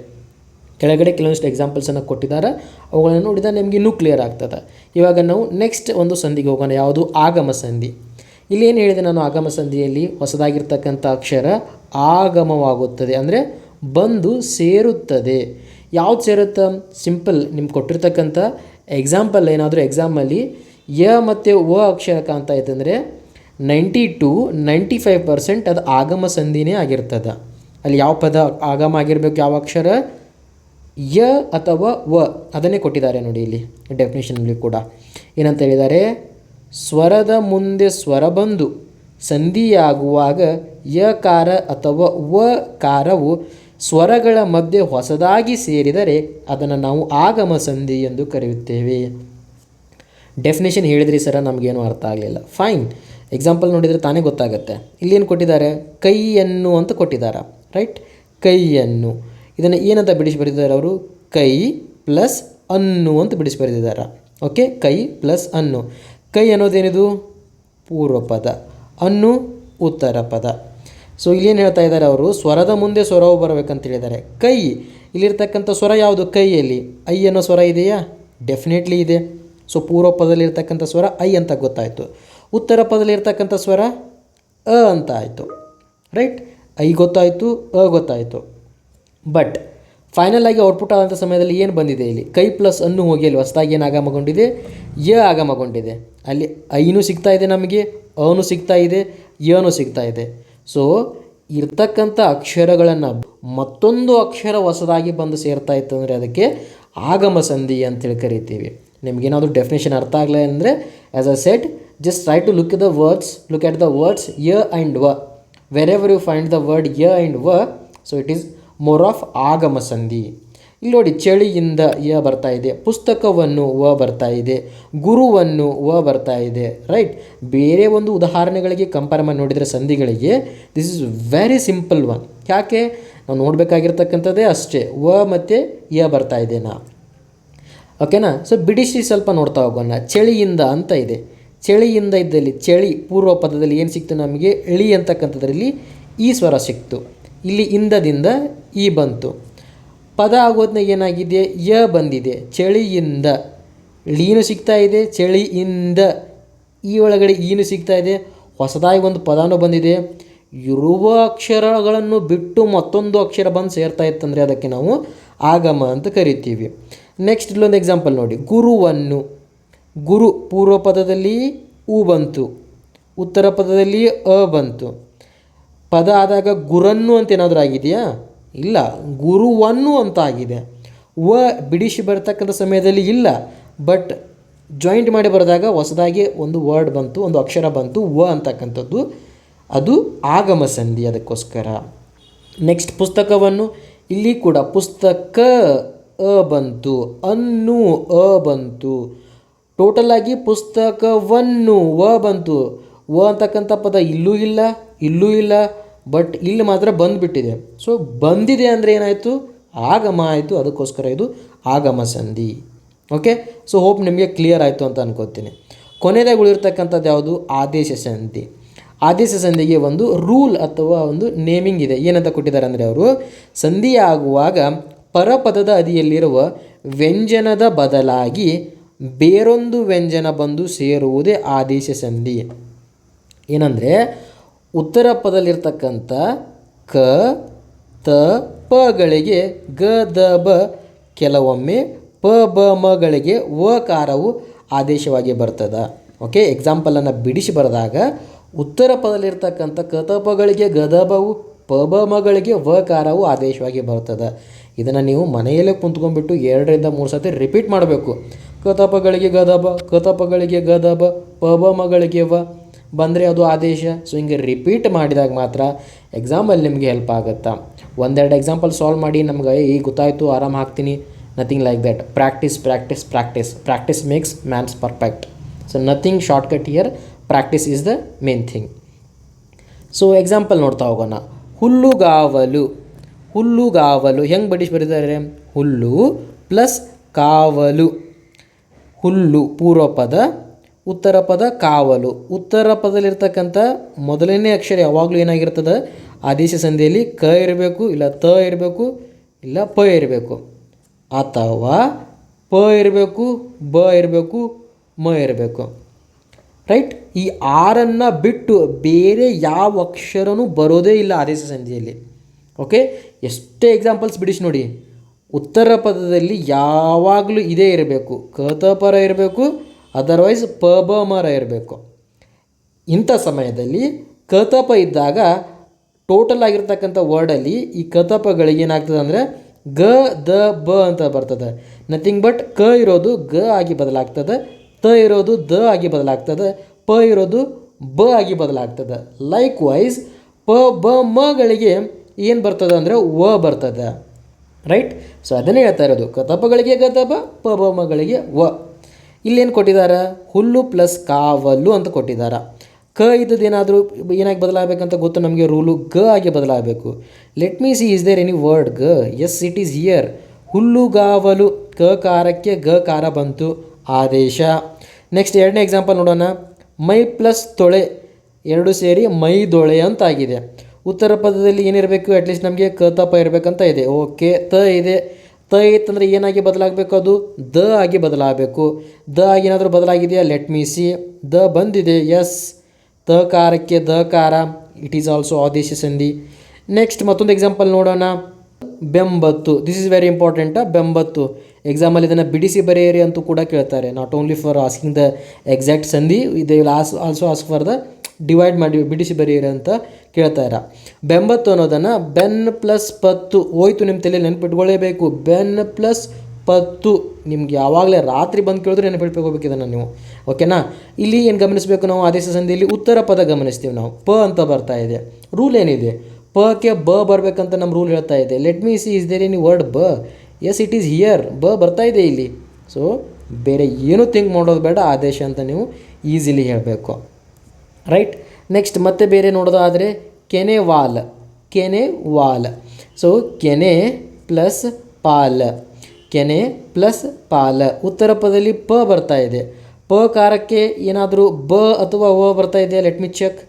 ಕೆಳಗಡೆ ಕೆಲವೊಂದಿಷ್ಟು ಎಕ್ಸಾಂಪಲ್ಸನ್ನು ಕೊಟ್ಟಿದ್ದಾರೆ. ಅವುಗಳನ್ನು ನೋಡಿದಾಗ ನಿಮಗೆ ಇನ್ನೂ ಕ್ಲಿಯರ್ ಆಗ್ತದೆ. ಇವಾಗ ನಾವು ನೆಕ್ಸ್ಟ್ ಒಂದು ಸಂಧಿಗೆ ಹೋಗೋಣ. ಯಾವುದು? ಆಗಮ ಸಂಧಿ. ಇಲ್ಲಿ ಏನು ಹೇಳಿದೆ ನಾನು? ಆಗಮ ಸಂಧಿಯಲ್ಲಿ ಹೊಸದಾಗಿರ್ತಕ್ಕಂಥ ಅಕ್ಷರ ಆಗಮವಾಗುತ್ತದೆ. ಅಂದರೆ ಬಂದು ಸೇರುತ್ತದೆ. ಯಾವ್ದು ಸೇರುತ್ತೆ? ಸಿಂಪಲ್ ನಿಮ್ಗೆ ಕೊಟ್ಟಿರ್ತಕ್ಕಂಥ ಎಕ್ಸಾಂಪಲ್ ಏನಾದರೂ ಎಕ್ಸಾಮಲ್ಲಿ ಯ ಮತ್ತು ವ ಅಕ್ಷರ ಕಾಣ್ತಾ ಇತ್ತಂದರೆ ninety to ninety five percent ಅದು ಆಗಮ ಸಂಧಿನೇ ಆಗಿರ್ತದೆ. ಅಲ್ಲಿ ಯಾವ ಪದ ಆಗಮ ಆಗಿರಬೇಕು? ಯಾವ ಅಕ್ಷರ? ಯ ಅಥವಾ ವ ಅದನ್ನೇ ಕೊಟ್ಟಿದ್ದಾರೆ ನೋಡಿ ಇಲ್ಲಿ ಡೆಫಿನೇಷನಲ್ಲಿ ಕೂಡ. ಏನಂತ ಹೇಳಿದ್ದಾರೆ? ಸ್ವರದ ಮುಂದೆ ಸ್ವರ ಬಂದು ಸಂಧಿಯಾಗುವಾಗ ಯಕಾರ ಅಥವಾ ವ ಕಾರವು ಸ್ವರಗಳ ಮಧ್ಯೆ ಹೊಸದಾಗಿ ಸೇರಿದರೆ ಅದನ್ನು ನಾವು ಆಗಮ ಸಂಧಿ ಎಂದು ಕರೆಯುತ್ತೇವೆ. ಡೆಫಿನೇಷನ್ ಹೇಳಿದ್ರಿ ಸರ ನಮಗೇನು ಅರ್ಥ ಆಗಲಿಲ್ಲ. ಫೈನ್ ಎಕ್ಸಾಂಪಲ್ ನೋಡಿದರೆ ತಾನೇ ಗೊತ್ತಾಗುತ್ತೆ. ಇಲ್ಲೇನು ಕೊಟ್ಟಿದ್ದಾರೆ? ಕೈಯನ್ನು ಅಂತ ಕೊಟ್ಟಿದ್ದಾರೆ? ರೈಟ್ ಕೈಯನ್ನು. ಇದನ್ನು ಏನಂತ ಬಿಡಿಸಿ ಬರೆದಿದ್ದಾರೆ ಅವರು? ಕೈ ಪ್ಲಸ್ ಅನ್ನು ಅಂತ ಬಿಡಿಸಿ ಬರೆದಿದ್ದಾರೆ. ಓಕೆ? ಕೈ ಪ್ಲಸ್ ಅನ್ನು. ಕೈ ಅನ್ನೋದೇನಿದು ಪೂರ್ವ ಪದ. ಅನ್ನು ಉತ್ತರ ಪದ. ಸೊ ಇಲ್ಲೇನು ಹೇಳ್ತಾ ಇದ್ದಾರೆ ಅವರು? ಸ್ವರದ ಮುಂದೆ ಸ್ವರವು ಬರಬೇಕಂತ ಹೇಳಿದ್ದಾರೆ. ಕೈ, ಇಲ್ಲಿರ್ತಕ್ಕಂಥ ಸ್ವರ ಯಾವುದು? ಕೈಯಲ್ಲಿ. ಐ ಅನ್ನೋ ಸ್ವರ ಇದೆಯಾ? ಡೆಫಿನೆಟ್ಲಿ ಇದೆ. ಸೊ ಪೂರ್ವ ಪದದಲ್ಲಿರ್ತಕ್ಕಂಥ ಸ್ವರ ಐ ಅಂತ ಗೊತ್ತಾಯಿತು. ಉತ್ತರ ಪದಲ್ಲಿರ್ತಕ್ಕಂಥ ಸ್ವರ ಅ ಅಂತ ಆಯಿತು. ರೈಟ್ ಐ ಗೊತ್ತಾಯಿತು, ಅ ಗೊತ್ತಾಯಿತು. ಬಟ್ ಫೈನಲ್ ಆಗಿ ಔಟ್ಪುಟ್ ಆದಂಥ ಸಮಯದಲ್ಲಿ ಏನು ಬಂದಿದೆ ಇಲ್ಲಿ? ಕೈ ಪ್ಲಸ್ ಅನ್ನು ಹೋಗಿ ಅಲ್ಲಿ ಹೊಸದಾಗಿ ಏನು ಆಗಮಗೊಂಡಿದೆ? ಯ ಆಗಮಗೊಂಡಿದೆ. ಅಲ್ಲಿ ಐನೂ ಸಿಗ್ತಾ ಇದೆ ನಮಗೆ ಅನು ಸಿಗ್ತಾ ಇದೆ ಯನು ಸಿಗ್ತಾ ಇದೆ. ಸೊ ಇರ್ತಕ್ಕಂಥ ಅಕ್ಷರಗಳನ್ನು ಮತ್ತೊಂದು ಅಕ್ಷರ ಹೊಸದಾಗಿ ಬಂದು ಸೇರ್ತಾ ಇತ್ತು ಅಂದರೆ ಅದಕ್ಕೆ ಆಗಮ ಸಂಧಿ ಅಂತೇಳಿ ಕರಿತೀವಿ. ನಿಮಗೇನಾದರೂ ಡೆಫಿನೇಷನ್ ಅರ್ಥ ಆಗಲ್ಲ ಅಂದರೆ as a set just try to look the words look at the words ಯ ಆ್ಯಂಡ್ ವ. Wherever you find the word ಯ ಆ್ಯಂಡ್ ವ so it is more of ಆಗಮ ಸಂಧಿ. ಇಲ್ಲಿ ನೋಡಿ ಚಳಿಯಿಂದ ಯ ಬರ್ತಾ ಇದೆ, ಪುಸ್ತಕವನ್ನು ವ ಬರ್ತಾ ಇದೆ, ಗುರುವನ್ನು ವ ಬರ್ತಾ ಇದೆ ರೈಟ್ ಬೇರೆ ಒಂದು ಉದಾಹರಣೆಗಳಿಗೆ ಕಂಪೇರ್ ಮಾಡಿ ನೋಡಿದರೆ ಸಂಧಿಗಳಿಗೆ this is very simple one ಯಾಕೆ? ನಾವು ನೋಡಬೇಕಾಗಿರ್ತಕ್ಕಂಥದ್ದೇ ಅಷ್ಟೇ, ವ ಮತ್ತು ಯ ಬರ್ತಾ ಇದೆ ನಾ. ಓಕೆನಾ ಸೊ ಬಿಡಿಸಿ ಸ್ವಲ್ಪ ನೋಡ್ತಾ ಹೋಗೋಣ. ಚಳಿಯಿಂದ ಅಂತ ಇದೆ. ಚಳಿಯಿಂದ ಇದ್ದಲ್ಲಿ ಚಳಿ ಪೂರ್ವ ಪದದಲ್ಲಿ ಏನು ಸಿಕ್ತು ನಮಗೆ? ಇಳಿ ಅಂತಕ್ಕಂಥದ್ರಲ್ಲಿ ಈ ಸ್ವರ ಸಿಕ್ತು. ಇಲ್ಲಿ ಇಂದದಿಂದ ಈ ಬಂತು. ಪದ ಆಗೋದನ್ನ ಏನಾಗಿದೆ? ಯ ಬಂದಿದೆ. ಚಳಿಯಿಂದ. ಲೀನು ಸಿಗ್ತಾ ಇದೆ. ಚಳಿಯಿಂದ. ಈ ಒಳಗಡೆ ಈನು ಸಿಗ್ತಾ ಇದೆ. ಹೊಸದಾಗಿ ಒಂದು ಪದನೂ ಬಂದಿದೆ. ಇರುವ ಅಕ್ಷರಗಳನ್ನು ಬಿಟ್ಟು ಮತ್ತೊಂದು ಅಕ್ಷರ ಬಂದು ಸೇರ್ತಾ ಇತ್ತಂದರೆ ಅದಕ್ಕೆ ನಾವು ಆಗಮ ಅಂತ ಕರಿತೀವಿ. ನೆಕ್ಸ್ಟ್ ಇಲ್ಲೊಂದು ಎಕ್ಸಾಂಪಲ್ ನೋಡಿ. ಗುರುವನ್ನು. ಗುರು ಪೂರ್ವ ಪದದಲ್ಲಿ ಉ ಬಂತು. ಉತ್ತರ ಪದದಲ್ಲಿ ಅ ಬಂತು. ಪದ ಆದಾಗ ಗುರನ್ನು ಅಂತ ಏನಾದರೂ ಆಗಿದೆಯಾ? ಇಲ್ಲ. ಗುರುವನ್ನು ಅಂತ ಆಗಿದೆ. ವ ಬಿಡಿಸಿ ಬರ್ತಕ್ಕಂಥ ಸಮಯದಲ್ಲಿ ಇಲ್ಲ. ಬಟ್ ಜಾಯಿಂಟ್ ಮಾಡಿ ಬರೆದಾಗ ಹೊಸದಾಗಿ ಒಂದು ವರ್ಡ್ ಬಂತು, ಒಂದು ಅಕ್ಷರ ಬಂತು, ವ ಅಂತಕ್ಕಂಥದ್ದು. ಅದು ಆಗಮ ಸಂಧಿ ಅದಕ್ಕೋಸ್ಕರ. ನೆಕ್ಸ್ಟ್ ಪುಸ್ತಕವನ್ನು ಇಲ್ಲಿ ಕೂಡ ಪುಸ್ತಕ ಅ ಬಂತು, ಅನ್ನು ಅ ಬಂತು. ಟೋಟಲ್ ಆಗಿ ಪುಸ್ತಕವನ್ನು ವ ಬಂತು. ವ ಅಂತಕ್ಕಂಥ ಪದ ಇಲ್ಲೂ ಇಲ್ಲ ಇಲ್ಲೂ ಇಲ್ಲ, ಬಟ್ ಇಲ್ಲಿ ಮಾತ್ರ ಬಂದುಬಿಟ್ಟಿದೆ. ಸೊ ಬಂದಿದೆ ಅಂದರೆ ಏನಾಯಿತು? ಆಗಮ ಆಯಿತು, ಅದಕ್ಕೋಸ್ಕರ ಇದು ಆಗಮ ಸಂಧಿ. ಓಕೆ ಸೊ ಹೋಪ್ ನಿಮಗೆ ಕ್ಲಿಯರ್ ಆಯಿತು ಅಂತ ಅನ್ಕೋತೀನಿ. ಕೊನೆಯದಾಗಿ ಉಳಿರ್ತಕ್ಕಂಥದ್ದು ಯಾವುದು? ಆದೇಶ ಸಂಧಿ. ಆದೇಶ ಸಂಧಿಗೆ ಒಂದು ರೂಲ್ ಅಥವಾ ಒಂದು ನೇಮಿಂಗ್ ಇದೆ. ಏನಂತ ಕೊಟ್ಟಿದ್ದಾರೆ ಅಂದರೆ ಅವರು? ಸಂಧಿ ಆಗುವಾಗ ಪರಪದದ ಅದಿಯಲ್ಲಿರುವ ವ್ಯಂಜನದ ಬದಲಾಗಿ ಬೇರೊಂದು ವ್ಯಂಜನ ಬಂದು ಸೇರುವುದೇ ಆದೇಶ ಸಂಧಿ. ಏನಂದರೆ ಉತ್ತರ ಪದಲ್ಲಿರ್ತಕ್ಕಂಥ ಕ, ತ ಪಗಳಿಗೆ ಗ, ದ, ಬ, ಕೆಲವೊಮ್ಮೆ ಪ, ಬ ಮಗಳಿಗೆ ವ ಕಾರವು ಆದೇಶವಾಗಿ ಬರ್ತದ. ಓಕೆ ಎಕ್ಸಾಂಪಲನ್ನು ಬಿಡಿಸಿ ಬರೆದಾಗ ಉತ್ತರ ಪದಲ್ಲಿರ್ತಕ್ಕಂಥ ಕತಪಗಳಿಗೆ ಗದಬವು ಪ ಬ ಮಗಳಿಗೆ ವ ಕಾರವು ಆದೇಶವಾಗಿ ಬರ್ತದೆ. ಇದನ್ನು ನೀವು ಮನೆಯಲ್ಲೇ ಕುಂತ್ಕೊಂಡ್ಬಿಟ್ಟು ಎರಡರಿಂದ ಮೂರು ಸತಿ ರಿಪೀಟ್ ಮಾಡಬೇಕು. ಕತಪಗಳಿಗೆ ಗದಬ ಕತಪಗಳಿಗೆ ಗದಬ ಪ ಬ ಮಗಳಿಗೆ ವ ಬಂದರೆ ಅದು ಆದೇಶ. ಸೊ ಹಿಂಗೆ ರಿಪೀಟ್ ಮಾಡಿದಾಗ ಮಾತ್ರ ಎಕ್ಸಾಮಲ್ಲಿ ನಿಮಗೆ ಹೆಲ್ಪ್ ಆಗುತ್ತಾ? ಒಂದೆರಡು ಎಕ್ಸಾಂಪಲ್ ಸಾಲ್ವ್ ಮಾಡಿ ನಮ್ಗೆ ಈಗ ಗೊತ್ತಾಯಿತು, ಆರಾಮ್ ಹಾಕ್ತೀನಿ. Nothing like that practice practice practice practice makes man's perfect so nothing shortcut here practice is the main thing so example ನೋಡ್ತಾ ಹೋಗೋಣ. ಹುಲ್ಲುಗಾವಲು. ಹುಲ್ಲುಗಾವಲು. ಹೆಂಗೆ ಬಡಿಸಿ ಬರೀತಾರೆ? ಹುಲ್ಲು ಪ್ಲಸ್ ಕಾವಲು. ಹುಲ್ಲು ಪೂರ್ವ ಪದ ಉತ್ತರ ಪದ ಕಾವಲು. ಉತ್ತರ ಪದದಲ್ಲಿರ್ತಕ್ಕಂಥ ಮೊದಲನೇ ಅಕ್ಷರ ಯಾವಾಗಲೂ ಏನಾಗಿರ್ತದೆ? ಆದೇಶ ಸಂಧಿಯಲ್ಲಿ ಕ ಇರಬೇಕು, ಇಲ್ಲ ತ ಇರಬೇಕು, ಇಲ್ಲ ಪ ಇರಬೇಕು. ಅಥವಾ ಪ ಇರಬೇಕು, ಬ ಇರಬೇಕು, ಮ ಇರಬೇಕು. ರೈಟ್? ಈ ಆರನ್ನು ಬಿಟ್ಟು ಬೇರೆ ಯಾವ ಅಕ್ಷರನೂ ಬರೋದೇ ಇಲ್ಲ ಆದೇಶ ಸಂಧಿಯಲ್ಲಿ. ಓಕೆ? ಎಷ್ಟೇ ಎಕ್ಸಾಂಪಲ್ಸ್ ಬಿಡಿಸಿ ನೋಡಿ. ಉತ್ತರ ಪದದಲ್ಲಿ ಯಾವಾಗಲೂ ಇದೇ ಇರಬೇಕು. ಕತಪರ ಇರಬೇಕು ಅದರ್ವೈಸ್ ಪ ಬ ಮರ ಇರಬೇಕು ಇಂಥ ಸಮಯದಲ್ಲಿ ಕತಪ ಇದ್ದಾಗ ಟೋಟಲ್ ಆಗಿರ್ತಕ್ಕಂಥ ವರ್ಡಲ್ಲಿ ಈ ಕತಪಗಳಿಗೆ ಏನಾಗ್ತದೆ ಅಂದರೆ ಗ, ದ, ಬ ಅಂತ ಬರ್ತದೆ. ನಥಿಂಗ್ ಬಟ್ ಕ ಇರೋದು ಗ ಆಗಿ ಬದಲಾಗ್ತದೆ, ತ ಇರೋದು ದ ಆಗಿ ಬದಲಾಗ್ತದೆ, ಪ ಇರೋದು ಬ ಆಗಿ ಬದಲಾಗ್ತದೆ. ಲೈಕ್ ವೈಸ್ ಪ ಬ ಮಗಳಿಗೆ ಏನು ಬರ್ತದೆ ಅಂದರೆ ವ ಬರ್ತದೆ. ರೈಟ್ ಸೊ ಅದನ್ನೇ ಹೇಳ್ತಾ ಇರೋದು. ಕತಪಗಳಿಗೆ ಗತಪ ಪ ಬ ಮಗಳಿಗೆ ವ. ಇಲ್ಲೇನು ಕೊಟ್ಟಿದ್ದಾರೆ ಹುಲ್ಲು ಪ್ಲಸ್ ಕಾವಲು ಅಂತ ಕೊಟ್ಟಿದ್ದಾರೆ ಕ ಇದ್ದದ್ದು ಏನಾದರೂ ಏನಾಗಿ ಬದಲಾಗಬೇಕಂತ ಗೊತ್ತು? ನಮಗೆ ರೂಲು ಗ ಆಗಿ ಬದಲಾಗಬೇಕು. Let me see is there any word ಗ? ಎಸ್ ಇಟ್ ಈಸ್ ಹಿಯರ್ ಹುಲ್ಲುಗಾವಲು ಕ ಕಾರಕ್ಕೆ ಗ ಕಾರ ಬಂತು. ಆದೇಶ. ನೆಕ್ಸ್ಟ್ ಎರಡನೇ ಎಕ್ಸಾಂಪಲ್ ನೋಡೋಣ. ಮೈ ಪ್ಲಸ್ ತೊಳೆ, ಎರಡು ಸೇರಿ ಮೈದೊಳೆ ಅಂತ ಆಗಿದೆ ಉತ್ತರ ಪದದಲ್ಲಿ ಏನಿರಬೇಕು? ಅಟ್ಲೀಸ್ಟ್ ನಮಗೆ ಕ ತಪ ಇರಬೇಕಂತ ಇದೆ. ಓಕೆ ತ ಇದೆ. ತ ಇತ್ತಂದರೆ ಏನಾಗಿ ಬದಲಾಗಬೇಕು ಅದು? ದ ಆಗಿ ಬದಲಾಗಬೇಕು. ದ ಆಗಿ ಏನಾದರೂ ಬದಲಾಗಿದೆಯಾ? ಲೆಟ್ ಮೀ ಸಿ ದ ಬಂದಿದೆ. ಎಸ್ ತ ಕಾರಕ್ಕೆ ದ ಕಾರ ಇಟ್ ಈಸ್ ಆಲ್ಸೋ ಆದೇಶ ಸಂಧಿ. ನೆಕ್ಸ್ಟ್ ಮತ್ತೊಂದು ಎಕ್ಸಾಂಪಲ್ ನೋಡೋಣ. ಬೆಂಬತ್ತು. ದಿಸ್ ಇಸ್ ವೆರಿ ಇಂಪಾರ್ಟೆಂಟ್ ಬೆಂಬತ್ತು. ಎಕ್ಸಾಮಲ್ಲಿ ಇದನ್ನು ಬಿಡಿಸಿ ಬರೆಯಿರಿ ಅಂತೂ ಕೂಡ ಕೇಳ್ತಾರೆ. Not only for asking the exact ಸಂಧಿ, ಇದೆ as also ask for the divide ಮಾಡಿ ಬಿಡಿಸಿ ಬರೀರಿ ಅಂತ ಕೇಳ್ತಾರ ಬೆಂಬತ್ತು ಅನ್ನೋದನ್ನು ಬೆನ್ ಪ್ಲಸ್ ಪತ್ತು ಹೋಯ್ತು ನಿಮ್ಮ ತಲೆ ನೆನ್ಪಿಟ್ಕೊಳ್ಳೇಬೇಕು ಬೆನ್ ಪ್ಲಸ್ ಪತ್ತು ನಿಮ್ಗೆ ಯಾವಾಗಲೇ ರಾತ್ರಿ ಬಂದು ಕೇಳಿದ್ರೆ ನೆನಪಿಟ್ಕೋಬೇಕು ಇದನ್ನು ನೀವು. ಓಕೆನಾ ಇಲ್ಲಿ ಏನು ಗಮನಿಸಬೇಕು ನಾವು? ಆದೇಶ ಸಂಧಿಯಲ್ಲಿ ಉತ್ತರ ಪದ ಗಮನಿಸ್ತೀವಿ ನಾವು. ಪ ಅಂತ ಬರ್ತಾ ಇದೆ. ರೂಲ್ ಏನಿದೆ? ಪಕ್ಕೆ ಬ ಬರಬೇಕಂತ ನಮ್ಮ ರೂಲ್ ಹೇಳ್ತಾ ಇದೆ. Let me see is there any word ಬ? ಎಸ್ ಇಟ್ ಈಸ್ ಹಿಯರ್ ಬ ಬರ್ತಾ ಇದೆ ಇಲ್ಲಿ. ಸೊ ಬೇರೆ ಏನೂ ಥಿಂಕ್ ಮಾಡೋದು ಬೇಡ, ಆದೇಶ ಅಂತ ನೀವು ಈಸಿಲಿ ಹೇಳಬೇಕು. ರೈಟ್ ನೆಕ್ಸ್ಟ್ ಮತ್ತೆ ಬೇರೆ ನೋಡೋದಾದರೆ ಕೆನೆ ವಾಲ್. ಕೆನೆ ವಾಲ್. ಸೊ ಕೆನೆ ಪ್ಲಸ್ ಪಾಲ್. ಕೆನೆ ಪ್ಲಸ್ ಪಾಲ. ಉತ್ತರ ಪದದಲ್ಲಿ ಪ ಬರ್ತಾ ಇದೆ. ಪ ಕಾರಕ್ಕೆ ಏನಾದರೂ ಬ ಅಥವಾ ವ ಬರ್ತಾ ಇದೆಯಾ? ಲೆಟ್ ಮಿ ಚೆಕ್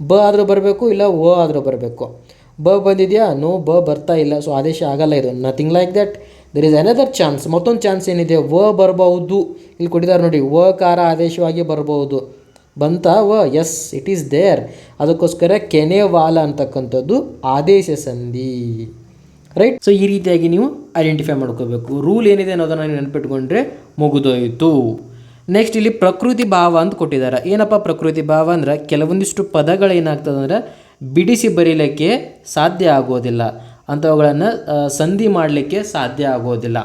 ಬ ಆದರೂ ಬರಬೇಕು, ಇಲ್ಲ ವ ಆದರೂ ಬರಬೇಕು. ಬ ಬಂದಿದೆಯಾ? ನೋ ಬ ಬರ್ತಾ ಇಲ್ಲ. ಸೊ ಆದೇಶ ಆಗಲ್ಲ ಇದು. Nothing like that there is another chance ಮತ್ತೊಂದು ಚಾನ್ಸ್ ಏನಿದೆ? ವ ಬರಬಹುದು ಇಲ್ಲಿ ಕೊಟ್ಟಿದ್ದಾರೆ ನೋಡಿ. ವ ಕಾರ ಆದೇಶವಾಗಿ ಬರಬಹುದು ಬಂತ ವ ಎಸ್ ಇಟ್ ಈಸ್ ದೇರ್ ಅದಕ್ಕೋಸ್ಕರ ಕೆನೆವಾಲ ಅಂತಕ್ಕಂಥದ್ದು ಆದೇಶ ಸಂಧಿ. ರೈಟ್ ಸೊ ಈ ರೀತಿಯಾಗಿ ನೀವು ಐಡೆಂಟಿಫೈ ಮಾಡ್ಕೋಬೇಕು. ರೂಲ್ ಏನಿದೆ ಅನ್ನೋದನ್ನು ನೀವು ನೆನಪಿಟ್ಕೊಂಡ್ರೆ ಮುಗಿದೋಯಿತು. ನೆಕ್ಸ್ಟ್ ಇಲ್ಲಿ ಪ್ರಕೃತಿ ಭಾವ ಅಂತ ಕೊಟ್ಟಿದ್ದಾರೆ. ಏನಪ್ಪ ಪ್ರಕೃತಿ ಭಾವ ಅಂದ್ರೆ ಕೆಲವೊಂದಿಷ್ಟು ಪದಗಳು ಏನಾಗ್ತದೆ ಅಂದ್ರೆ ಬಿಡಿಸಿ ಬರೀಲಿಕ್ಕೆ ಸಾಧ್ಯ ಆಗೋದಿಲ್ಲ. ಅಂಥವುಗಳನ್ನು ಸಂಧಿ ಮಾಡಲಿಕ್ಕೆ ಸಾಧ್ಯ ಆಗೋದಿಲ್ಲ.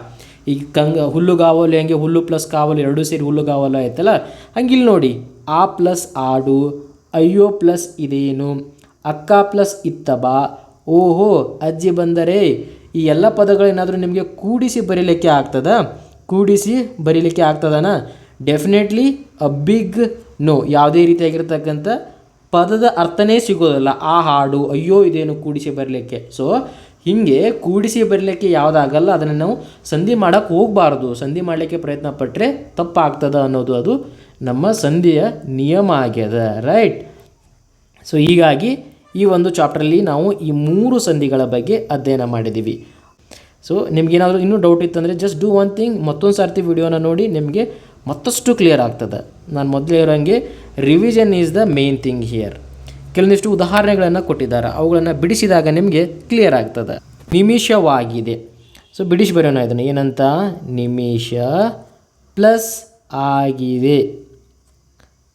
ಈಗ ಕಂಗ ಹುಲ್ಲುಗಾವಲು ಹೆಂಗೆ, ಹುಲ್ಲು ಪ್ಲಸ್ ಕಾವಲು ಎರಡೂ ಸೇರಿ ಹುಲ್ಲುಗಾವಲು ಆಯ್ತಲ್ಲ? ಹಂಗಿಲ್ಲಿ ನೋಡಿ. ಆ ಪ್ಲಸ್ ಆಡು, ಅಯ್ಯೋ ಪ್ಲಸ್ ಇದೇನು? ಅಕ್ಕ ಪ್ಲಸ್ ಇತ್ತಬಾ? ಓಹೋ, ಅಜ್ಜಿ ಬಂದರೆ ಈ ಎಲ್ಲ ಪದಗಳೇನಾದರೂ ನಿಮಗೆ ಕೂಡಿಸಿ ಬರೀಲಿಕ್ಕೆ ಆಗ್ತದ? ಕೂಡಿಸಿ ಬರೀಲಿಕ್ಕೆ ಆಗ್ತದನ? ಡೆಫಿನೆಟ್ಲಿ ಅ ಬಿಗ್ ನೋ ಯಾವುದೇ ರೀತಿಯಾಗಿರ್ತಕ್ಕಂಥ ಪದದ ಅರ್ಥನೇ ಸಿಗೋದಲ್ಲ. ಆ ಹಾಡು, ಅಯ್ಯೋ ಇದೇನು ಕೂಡಿಸಿ ಬರಲಿಕ್ಕೆ? ಸೊ ಹೀಗೆ ಕೂಡಿಸಿ ಬರಲಿಕ್ಕೆ ಯಾವುದಾಗಲ್ಲ, ಅದನ್ನು ನಾವು ಸಂಧಿ ಮಾಡೋಕ್ಕೆ ಹೋಗಬಾರ್ದು. ಸಂಧಿ ಮಾಡಲಿಕ್ಕೆ ಪ್ರಯತ್ನ ಪಟ್ಟರೆ ತಪ್ಪಾಗ್ತದ ಅನ್ನೋದು ಅದು. ನಮ್ಮ ಸಂಧಿಯ ನಿಯಮ ಆಗ್ಯದ ರೈಟ್ ಸೊ ಹೀಗಾಗಿ ಈ ಒಂದು ಚಾಪ್ಟರಲ್ಲಿ ನಾವು ಈ ಮೂರು ಸಂಧಿಗಳ ಬಗ್ಗೆ ಅಧ್ಯಯನ ಮಾಡಿದ್ದೀವಿ ಸೊ ನಿಮಗೇನಾದರೂ ಇನ್ನೂ ಡೌಟ್ ಇತ್ತಂದರೆ ಜಸ್ಟ್ ಡೂ ಒನ್ ಥಿಂಗ್ ಮತ್ತೊಂದು ಸರ್ತಿ ವಿಡಿಯೋನ ನೋಡಿ ನಿಮಗೆ ಮತ್ತಷ್ಟು ಕ್ಲಿಯರ್ ಆಗ್ತದೆ. ನಾನು ಮೊದಲೇ ಇರೋಂಗೆ revision is the main thing here ಕೆಲವೊಂದಿಷ್ಟು ಉದಾಹರಣೆಗಳನ್ನು ಕೊಟ್ಟಿದ್ದಾರೆ. ಅವುಗಳನ್ನು ಬಿಡಿಸಿದಾಗ ನಿಮಗೆ ಕ್ಲಿಯರ್ ಆಗ್ತದೆ. ನಿಮಿಷವಾಗಿದೆ. ಸೊ ಬಿಡಿಸಿ ಬರೋಣ ಇದನ್ನು. ಏನಂತ? ನಿಮಿಷ ಪ್ಲಸ್ ಆಗಿದೆ.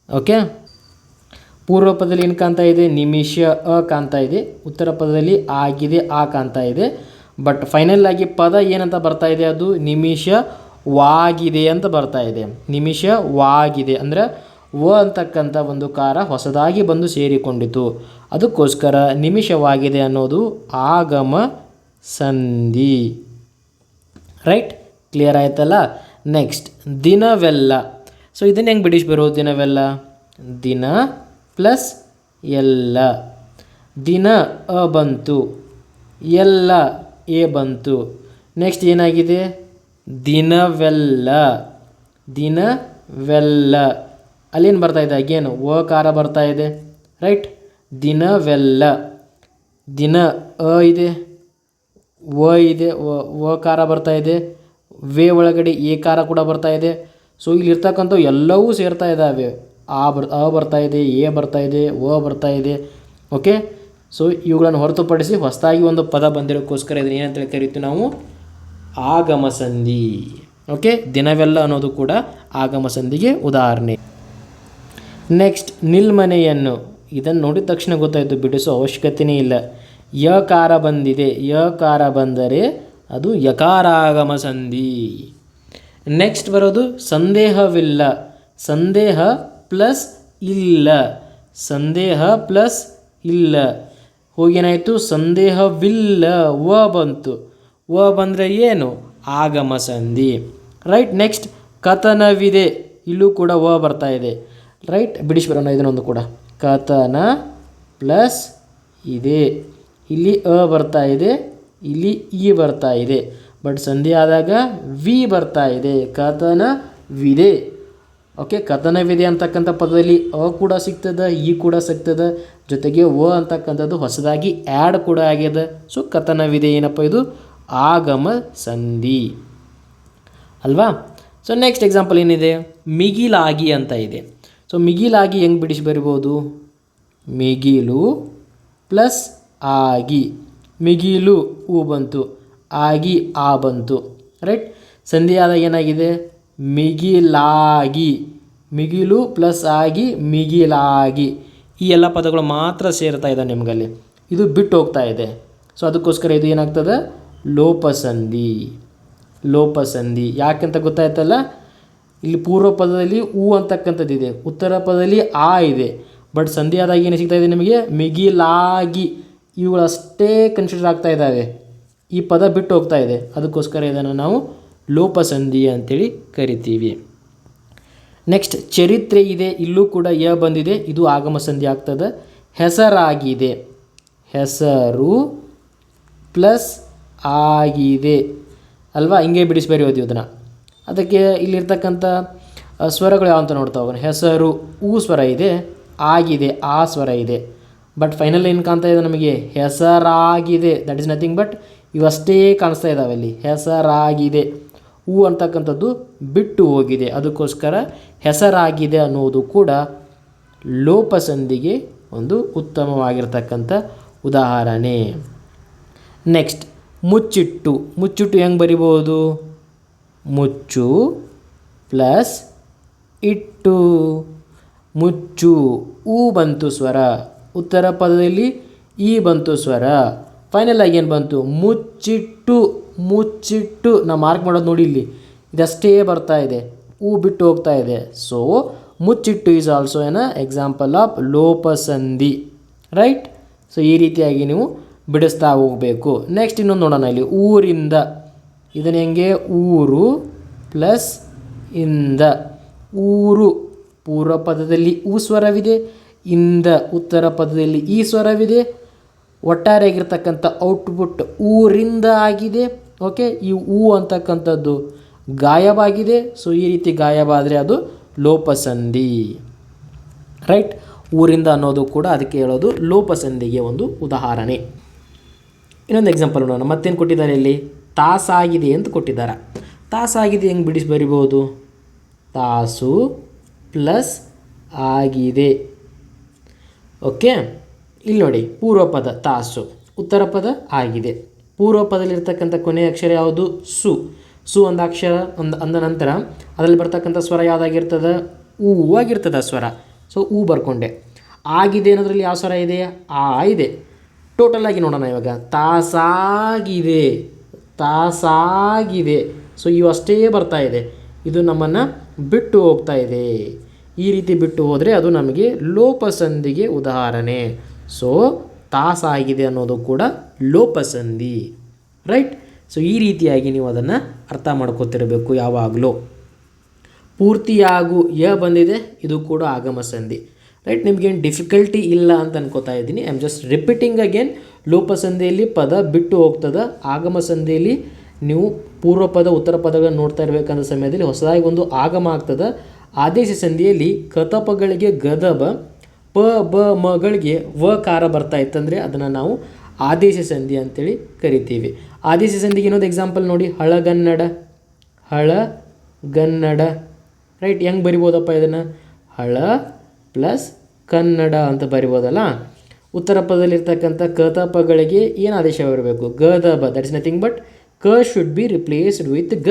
ಓಕೆ ಪೂರ್ವ ಪದದಲ್ಲಿ ಏನು ಕಾಣ್ತಾ ಇದೆ? ನಿಮಿಷ, ಅ ಕಾಣ್ತಾ ಇದೆ. ಉತ್ತರ ಪದದಲ್ಲಿ ಆಗಿದೆ, ಆ ಕಾಣ್ತಾ ಇದೆ. ಬಟ್ ಫೈನಲ್ ಆಗಿ ಪದ ಏನಂತ ಬರ್ತಾ ಇದೆ ಅದು? ನಿಮಿಷ, ವಾಗಿದೆ ಅಂತ ಬರ್ತಾ ಇದೆ. ನಿಮಿಷ, ವಾಗಿದೆ. ಅಂದರೆ ವ ಅಂತಕ್ಕಂಥ ಒಂದು ಕಾರ ಹೊಸದಾಗಿ ಬಂದು ಸೇರಿಕೊಂಡಿತು. ಅದಕ್ಕೋಸ್ಕರ ನಿಮಿಷವಾಗಿದೆ ಅನ್ನೋದು ಆಗಮ, ಸಂಧಿ. ರೈಟ್ ಕ್ಲಿಯರ್ ಆಯ್ತಲ್ಲ? ನೆಕ್ಸ್ಟ್ ದಿನವೆಲ್ಲ. ಸೊ ಇದನ್ನು ಹೆಂಗೆ ಬರೋದು ದಿನವೆಲ್ಲ? ದಿನ ಪ್ಲಸ್ ಎಲ್ಲ. ದಿನ ಅ ಬಂತು, ಎಲ್ಲ ಎ ಬಂತು. ನೆಕ್ಸ್ಟ್ ಏನಾಗಿದೆ? ದಿನವೆಲ್ಲ. ದಿನವೆಲ್ಲ. ಅಲ್ಲೇನು ಬರ್ತಾ ಇದೆ? ಅಗೇನು ಓ ಕಾರ ಬರ್ತಾ ಇದೆ ರೈಟ್ ದಿನವೆಲ್ಲ. ದಿನ ಅ ಇದೆ, ವ ಇದೆ, ವ ಕಾರ ಬರ್ತಾ ಇದೆ, ವೇ ಒಳಗಡೆ ಎ ಕಾರ ಕೂಡ ಬರ್ತಾ ಇದೆ. ಸೊ ಇಲ್ಲಿರ್ತಕ್ಕಂಥವು ಎಲ್ಲವೂ ಸೇರ್ತಾ ಇದ್ದಾವೆ. ಆ ಬರ್, ಅ ಬರ್ತಾ ಇದೆ, ಎ ಬರ್ತಾ ಇದೆ ಓ ಬರ್ತಾ ಇದೆ. ಓಕೆ ಸೊ ಇವುಗಳನ್ನು ಹೊರತುಪಡಿಸಿ ಹೊಸದಾಗಿ ಒಂದು ಪದ ಬಂದಿರೋಕ್ಕೋಸ್ಕರ ಇದನ್ನು ಏನಂತೇಳಿ ಕರಿತೀವಿ ನಾವು? ಆಗಮ ಸಂಧಿ ಓಕೆ ದಿನವೆಲ್ಲ ಅನ್ನೋದು ಕೂಡ ಆಗಮ ಸಂಧಿಗೆ ಉದಾಹರಣೆ. ನೆಕ್ಸ್ಟ್ ನಿಲ್ಮನೆಯನ್ನು. ಇದನ್ನು ನೋಡಿದ ತಕ್ಷಣ ಗೊತ್ತಾಯಿತು ಬಿಡಿಸೋ ಅವಶ್ಯಕತೆಯೇ ಇಲ್ಲ. ಯಕಾರ ಬಂದಿದೆ. ಯಕಾರ ಬಂದರೆ ಅದು ಯಕಾರಾಗಮ ಸಂಧಿ ನೆಕ್ಸ್ಟ್ ಬರೋದು ಸಂದೇಹವಿಲ್ಲ. ಸಂದೇಹ ಪ್ಲಸ್ ಇಲ್ಲ. ಸಂದೇಹ ಪ್ಲಸ್ ಇಲ್ಲ. ಹೋಗೇನಾಯಿತು ಸಂದೇಹವಿಲ್ಲ. ವ ಬಂತು. ವ ಬಂದರೆ ಏನು? ಆಗಮ ಸಂಧಿ. ರೈಟ್ ನೆಕ್ಸ್ಟ್ ಕಥನವಿದೆ. ಇಲ್ಲೂ ಕೂಡ ವ ಬರ್ತಾ ಇದೆ. ರೈಟ್ ಬಿಡಿಸ್ಬಿಡೋಣ ಇದನ್ನೊಂದು ಕೂಡ. ಕಥನ ಪ್ಲಸ್ ಇದೆ. ಇಲ್ಲಿ ಅ ಬರ್ತಾ ಇದೆ. ಇಲ್ಲಿ ಇ ಬರ್ತಾ ಇದೆ. ಬಟ್ ಸಂಧಿ ಆದಾಗ ವಿ ಬರ್ತಾ ಇದೆ. ಕಥನವಿದೆ ಓಕೆ ಕಥನವಿದೆ ಅಂತಕ್ಕಂಥ ಪದದಲ್ಲಿ ಅ ಕೂಡ ಸಿಗ್ತದೆ ಇ ಕೂಡ ಸಿಗ್ತದೆ, ಜೊತೆಗೆ ಒ ಅಂತಕ್ಕಂಥದ್ದು ಹೊಸದಾಗಿ ಆ್ಯಡ್ ಕೂಡ ಆಗ್ಯದ. ಸೊ ಕಥನವಿದೆ ಏನಪ್ಪ ಇದು? ಆಗಮ ಸಂಧಿ. ಅಲ್ವಾ? ಸೊ ನೆಕ್ಸ್ಟ್ ಎಕ್ಸಾಂಪಲ್ ಏನಿದೆ? ಮಿಗಿಲಾಗಿ ಅಂತ ಇದೆ. ಸೊ ಮಿಗಿಲಾಗಿ ಹೆಂಗೆ ಬಿಡಿಸಿ ಬರಿಬೋದು? ಮಿಗಿಲು ಪ್ಲಸ್ ಆಗಿ. ಮಿಗಿಲು, ಹೂ ಬಂತು. ಆಗಿ ಆ ಬಂತು. ರೈಟ್ ಸಂಧಿ ಆದಾಗ ಏನಾಗಿದೆ? ಮಿಗಿಲಾಗಿ. ಮಿಗಿಲು ಪ್ಲಸ್ ಆಗಿ ಮಿಗಿಲಾಗಿ. ಈ ಎಲ್ಲ ಪದಗಳು ಮಾತ್ರ ಸೇರ್ತಾ ಇದೆ ನಿಮಗಲ್ಲಿ. ಇದು ಬಿಟ್ಟು ಹೋಗ್ತಾ ಇದೆ. ಸೊ ಅದಕ್ಕೋಸ್ಕರ ಇದು ಏನಾಗ್ತದೆ? ಲೋಪಸಂಧಿ. ಲೋಪಸಂಧಿ. ಅಂತ ಗೊತ್ತಾಯ್ತಲ್ಲ? ಇಲ್ಲಿ ಪೂರ್ವ ಪದದಲ್ಲಿ ಹೂ ಅಂತಕ್ಕಂಥದ್ದಿದೆ ಉತ್ತರ ಪದದಲ್ಲಿ ಆ ಇದೆ. ಬಟ್ ಸಂಧಿ ಆದಾಗ ಏನು ಸಿಗ್ತಾ ಇದೆ ನಿಮಗೆ? ಮಿಗಿಲಾಗಿ. ಇವುಗಳಷ್ಟೇ ಕನ್ಸಿಡರ್ ಆಗ್ತಾ ಇದ್ದಾವೆ. ಈ ಪದ ಬಿಟ್ಟು ಹೋಗ್ತಾ ಇದೆ. ಅದಕ್ಕೋಸ್ಕರ ಇದನ್ನು ನಾವು ಲೋಪಸಂಧಿ ಅಂತೇಳಿ ಕರಿತೀವಿ. ನೆಕ್ಸ್ಟ್ ಚರಿತ್ರೆ ಇದೆ, ಇಲ್ಲೂ ಕೂಡ ಯ ಬಂದಿದೆ, ಇದು ಆಗಮ ಸಂಧಿ ಆಗ್ತದೆ. ಹೆಸರಾಗಿದೆ. ಹೆಸರು ಪ್ಲಸ್ ಆಗಿದೆ. ಅಲ್ವಾ? ಹಿಂಗೆ ಬಿಡಿಸಿ ಓದಿ ಅದನ್ನು ಅದಕ್ಕೆ ಇಲ್ಲಿರ್ತಕ್ಕಂಥ ಸ್ವರಗಳು ಯಾವ ಅಂತ ನೋಡ್ತಾ ಹೋಗೋಣ. ಹೆಸರು, ಊ ಸ್ವರ ಇದೆ, ಆಗಿದೆ, ಆ ಸ್ವರ ಇದೆ. ಬಟ್ ಫೈನಲ್ ಏನು ಕಾಣ್ತಾ ಇದೆ ನಮಗೆ? ಹೆಸರಾಗಿದೆ. ದಟ್ ಇಸ್ ನಥಿಂಗ್ ಬಟ್ ಇವಷ್ಟೇ ಕಾಣಿಸ್ತಾ ಇದ್ದಾವೆ ಅಲ್ಲಿ. ಹೆಸರಾಗಿದೆ. ಹೂ ಅಂತಕ್ಕಂಥದ್ದು ಬಿಟ್ಟು ಹೋಗಿದೆ. ಅದಕ್ಕೋಸ್ಕರ ಹೆಸರಾಗಿದೆ ಅನ್ನೋದು ಕೂಡ ಲೋಪಸಂದಿಗೆ ಒಂದು ಉತ್ತಮವಾಗಿರ್ತಕ್ಕಂಥ ಉದಾಹರಣೆ. ನೆಕ್ಸ್ಟ್, ಮುಚ್ಚಿಟ್ಟು. ಮುಚ್ಚಿಟ್ಟು ಹೆಂಗೆ ಬರಿಬೋದು? ಮುಚ್ಚು ಪ್ಲಸ್ ಇಟ್ಟು. ಮುಚ್ಚು. ಊ ಬಂತು ಸ್ವರ. ಉತ್ತರ ಪದದಲ್ಲಿ ಈ ಬಂತು ಸ್ವರ. ಫೈನಲ್ ಆಗಿ ಏನು ಬಂತು? ಮುಚ್ಚಿಟ್ಟು ಮುಚ್ಚಿಟ್ಟು ನಾ ಮಾರ್ಕ್ ಮಾಡೋದು ನೋಡಿ ಇಲ್ಲಿ. ಇದಷ್ಟೇ ಬರ್ತಾ ಇದೆ. ಹೂ ಬಿಟ್ಟು ಹೋಗ್ತಾ ಇದೆ. ಸೊ ಮುಚ್ಚಿಟ್ಟು is also an example of ಲೋಪಸಂಧಿ. Right so ಈ ರೀತಿಯಾಗಿ ನೀವು ಬಿಡಿಸ್ತಾ ಹೋಗಬೇಕು. ನೆಕ್ಸ್ಟ್ ಇನ್ನೊಂದು ನೋಡೋಣ ಇಲ್ಲಿ. ಊರಿಂದ. ಇದನ್ನು ಹೆಂಗೆ? ಊರು ಪ್ಲಸ್ ಇಂದ. ಊರು ಪೂರ್ವ ಪದದಲ್ಲಿ ಊ ಸ್ವರವಿದೆ. ಇಂದ ಉತ್ತರ ಪದದಲ್ಲಿ ಈ ಸ್ವರವಿದೆ. ಒಟ್ಟಾರೆಯಾಗಿರ್ತಕ್ಕಂಥ ಔಟ್ಪುಟ್ ಊರಿಂದ ಆಗಿದೆ. ಓಕೆ ಈ ಊ ಅಂತಕ್ಕಂಥದ್ದು ಗಾಯವಾಗಿದೆ. ಸೊ ಈ ರೀತಿ ಗಾಯವಾದರೆ ಅದು ಲೋಪಸಂಧಿ. ರೈಟ್ ಊರಿಂದ ಅನ್ನೋದು ಕೂಡ ಅದಕ್ಕೆ ಹೇಳೋದು ಲೋಪಸಂಧಿಗೆ ಒಂದು ಉದಾಹರಣೆ. ಇನ್ನೊಂದು ಎಕ್ಸಾಂಪಲ್ ನೋಡೋಣ. ಮತ್ತೇನು ಕೊಟ್ಟಿದ್ದಾರೆ ಇಲ್ಲಿ? ತಾಸಾಗಿದೆ ಅಂತ ಕೊಟ್ಟಿದ್ದಾರೆ. ತಾಸಾಗಿದೆ ಹೆಂಗೆ ಬಿಡಿಸಿ ಬರಿಬೋದು? ತಾಸು ಪ್ಲಸ್ ಆಗಿದೆ. ಓಕೆ ಇಲ್ಲಿ ನೋಡಿ ಪೂರ್ವ ಪದ ತಾಸು ಉತ್ತರ ಪದ ಆಗಿದೆ. ಪೂರ್ವ ಪದದಲ್ಲಿರ್ತಕ್ಕಂಥ ಕೊನೆಯ ಅಕ್ಷರ ಯಾವುದು? ಸು. ಸು ಒಂದು ಅಕ್ಷರ ಅಂದ ಅಂದ ನಂತರ ಅದರಲ್ಲಿ ಬರ್ತಕ್ಕಂಥ ಸ್ವರ ಯಾವುದಾಗಿರ್ತದೆ? ಊ ಆಗಿರ್ತದೆ ಸ್ವರ. ಸೊ ಊ ಬರ್ಕೊಂಡೆ. ಆಗಿದೆ ಅನ್ನೋದ್ರಲ್ಲಿ ಯಾವ ಸ್ವರ ಇದೆ? ಆ ಇದೆ. ಟೋಟಲ್ ಆಗಿ ನೋಡೋಣ ಇವಾಗ. ತಾಸಾಗಿದೆ ತಾಸಾಗಿದೆ ಸೊ ಇವು ಅಷ್ಟೇ ಬರ್ತಾ ಇದೆ. ಇದು ನಮ್ಮನ್ನು ಬಿಟ್ಟು ಹೋಗ್ತಾ ಇದೆ. ಈ ರೀತಿ ಬಿಟ್ಟು ಹೋದರೆ ಅದು ನಮಗೆ ಲೋಪಸಂದಿಗೆ ಉದಾಹರಣೆ. ಸೊ ತಾಸಾಗಿದೆ ಅನ್ನೋದು ಕೂಡ ಲೋಪಸಂಧಿ ರೈಟ್ ಸೊ ಈ ರೀತಿಯಾಗಿ ನೀವು ಅದನ್ನು ಅರ್ಥ ಮಾಡ್ಕೋತಿರಬೇಕು ಯಾವಾಗಲೂ. ಪೂರ್ತಿಯಾಗು ಯ ಬಂದಿದೆ, ಇದು ಕೂಡ ಆಗಮ ಸಂಧಿ ರೈಟ್ ನಿಮ್ಗೇನು ಡಿಫಿಕಲ್ಟಿ ಇಲ್ಲ ಅಂತ ಅನ್ಕೋತಾ ಇದ್ದೀನಿ. I am just repeating again ಲೋಪಸಂಧಿಯಲ್ಲಿ ಪದ ಬಿಟ್ಟು ಹೋಗ್ತದೆ. ಆಗಮ ಸಂಧಿಯಲ್ಲಿ ನೀವು ಪೂರ್ವ ಪದ, ಉತ್ತರ ಪದಗಳನ್ನು ನೋಡ್ತಾ ಇರಬೇಕಂದ ಸಮಯದಲ್ಲಿ ಹೊಸದಾಗಿ ಒಂದು ಆಗಮ ಆಗ್ತದೆ. ಆದೇಶ ಸಂಧಿಯಲ್ಲಿ ಕತಪಗಳಿಗೆ ಗದಬ ಪ, ಬ ಮಗಳಿಗೆ ವ ಕಾರ ಬರ್ತಾ ಇತ್ತಂದರೆ ಅದನ್ನು ನಾವು ಆದೇಶ ಸಂಧಿ ಅಂತೇಳಿ ಕರಿತೀವಿ. ಆದೇಶ ಸಂಧಿಗೆ ಇನ್ನೊಂದು ಎಕ್ಸಾಂಪಲ್ ನೋಡಿ, ಹಳಗನ್ನಡ ಹಳಗನ್ನಡ ರೈಟ್ ಹೆಂಗೆ ಬರಿಬೋದಪ್ಪ ಇದನ್ನು? ಹಳ ಪ್ಲಸ್ ಕನ್ನಡ ಅಂತ ಬರಿಬೋದಲ್ಲ? ಉತ್ತರ ಪದದಲ್ಲಿರ್ತಕ್ಕಂಥ ಕತಪಗಳಿಗೆ ಏನು ಆದೇಶ ಬರಬೇಕು? ಗ ದ ಬ ದಟ್ ಇಸ್ ನಥಿಂಗ್ ಬಟ್ ಕ ಶುಡ್ ಬಿ ರಿಪ್ಲೇಸ್ಡ್ ವಿತ್ ಗ.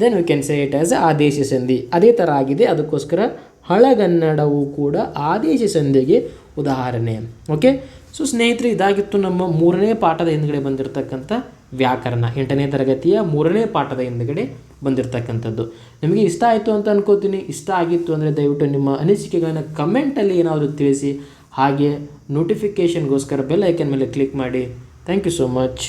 Then we can say it as ಆದೇಶ ಸಂಧಿ. ಅದೇ ಥರ ಆಗಿದೆ, ಅದಕ್ಕೋಸ್ಕರ ಹಳಗನ್ನಡವು ಕೂಡ ಆದೇಶ ಸಂಧಿಗೆ ಉದಾಹರಣೆ. ಓಕೆ ಸೊ ಸ್ನೇಹಿತರೆ, ಇದಾಗಿತ್ತು ನಮ್ಮ ಮೂರನೇ ಪಾಠದ ಹಿಂದ್ಗಡೆ ಬಂದಿರತಕ್ಕಂಥ ವ್ಯಾಕರಣ. ಎಂಟನೇ ತರಗತಿಯ ಮೂರನೇ ಪಾಠದ ಹಿಂದ್ಗಡೆ ಬಂದಿರತಕ್ಕಂಥದ್ದು. ನಿಮಗೆ ಇಷ್ಟ ಆಯಿತು ಅಂತ ಅನ್ಕೋತೀನಿ. ಇಷ್ಟ ಆಗಿತ್ತು ಅಂದರೆ ದಯವಿಟ್ಟು ನಿಮ್ಮ ಅನಿಸಿಕೆಗಳನ್ನು ಕಮೆಂಟಲ್ಲಿ ಏನಾದರೂ ತಿಳಿಸಿ. ಹಾಗೆ ನೋಟಿಫಿಕೇಷನ್ಗೋಸ್ಕರ ಬೆಲ್ ಐಕನ್ ಮೇಲೆ ಕ್ಲಿಕ್ ಮಾಡಿ. Thank you so much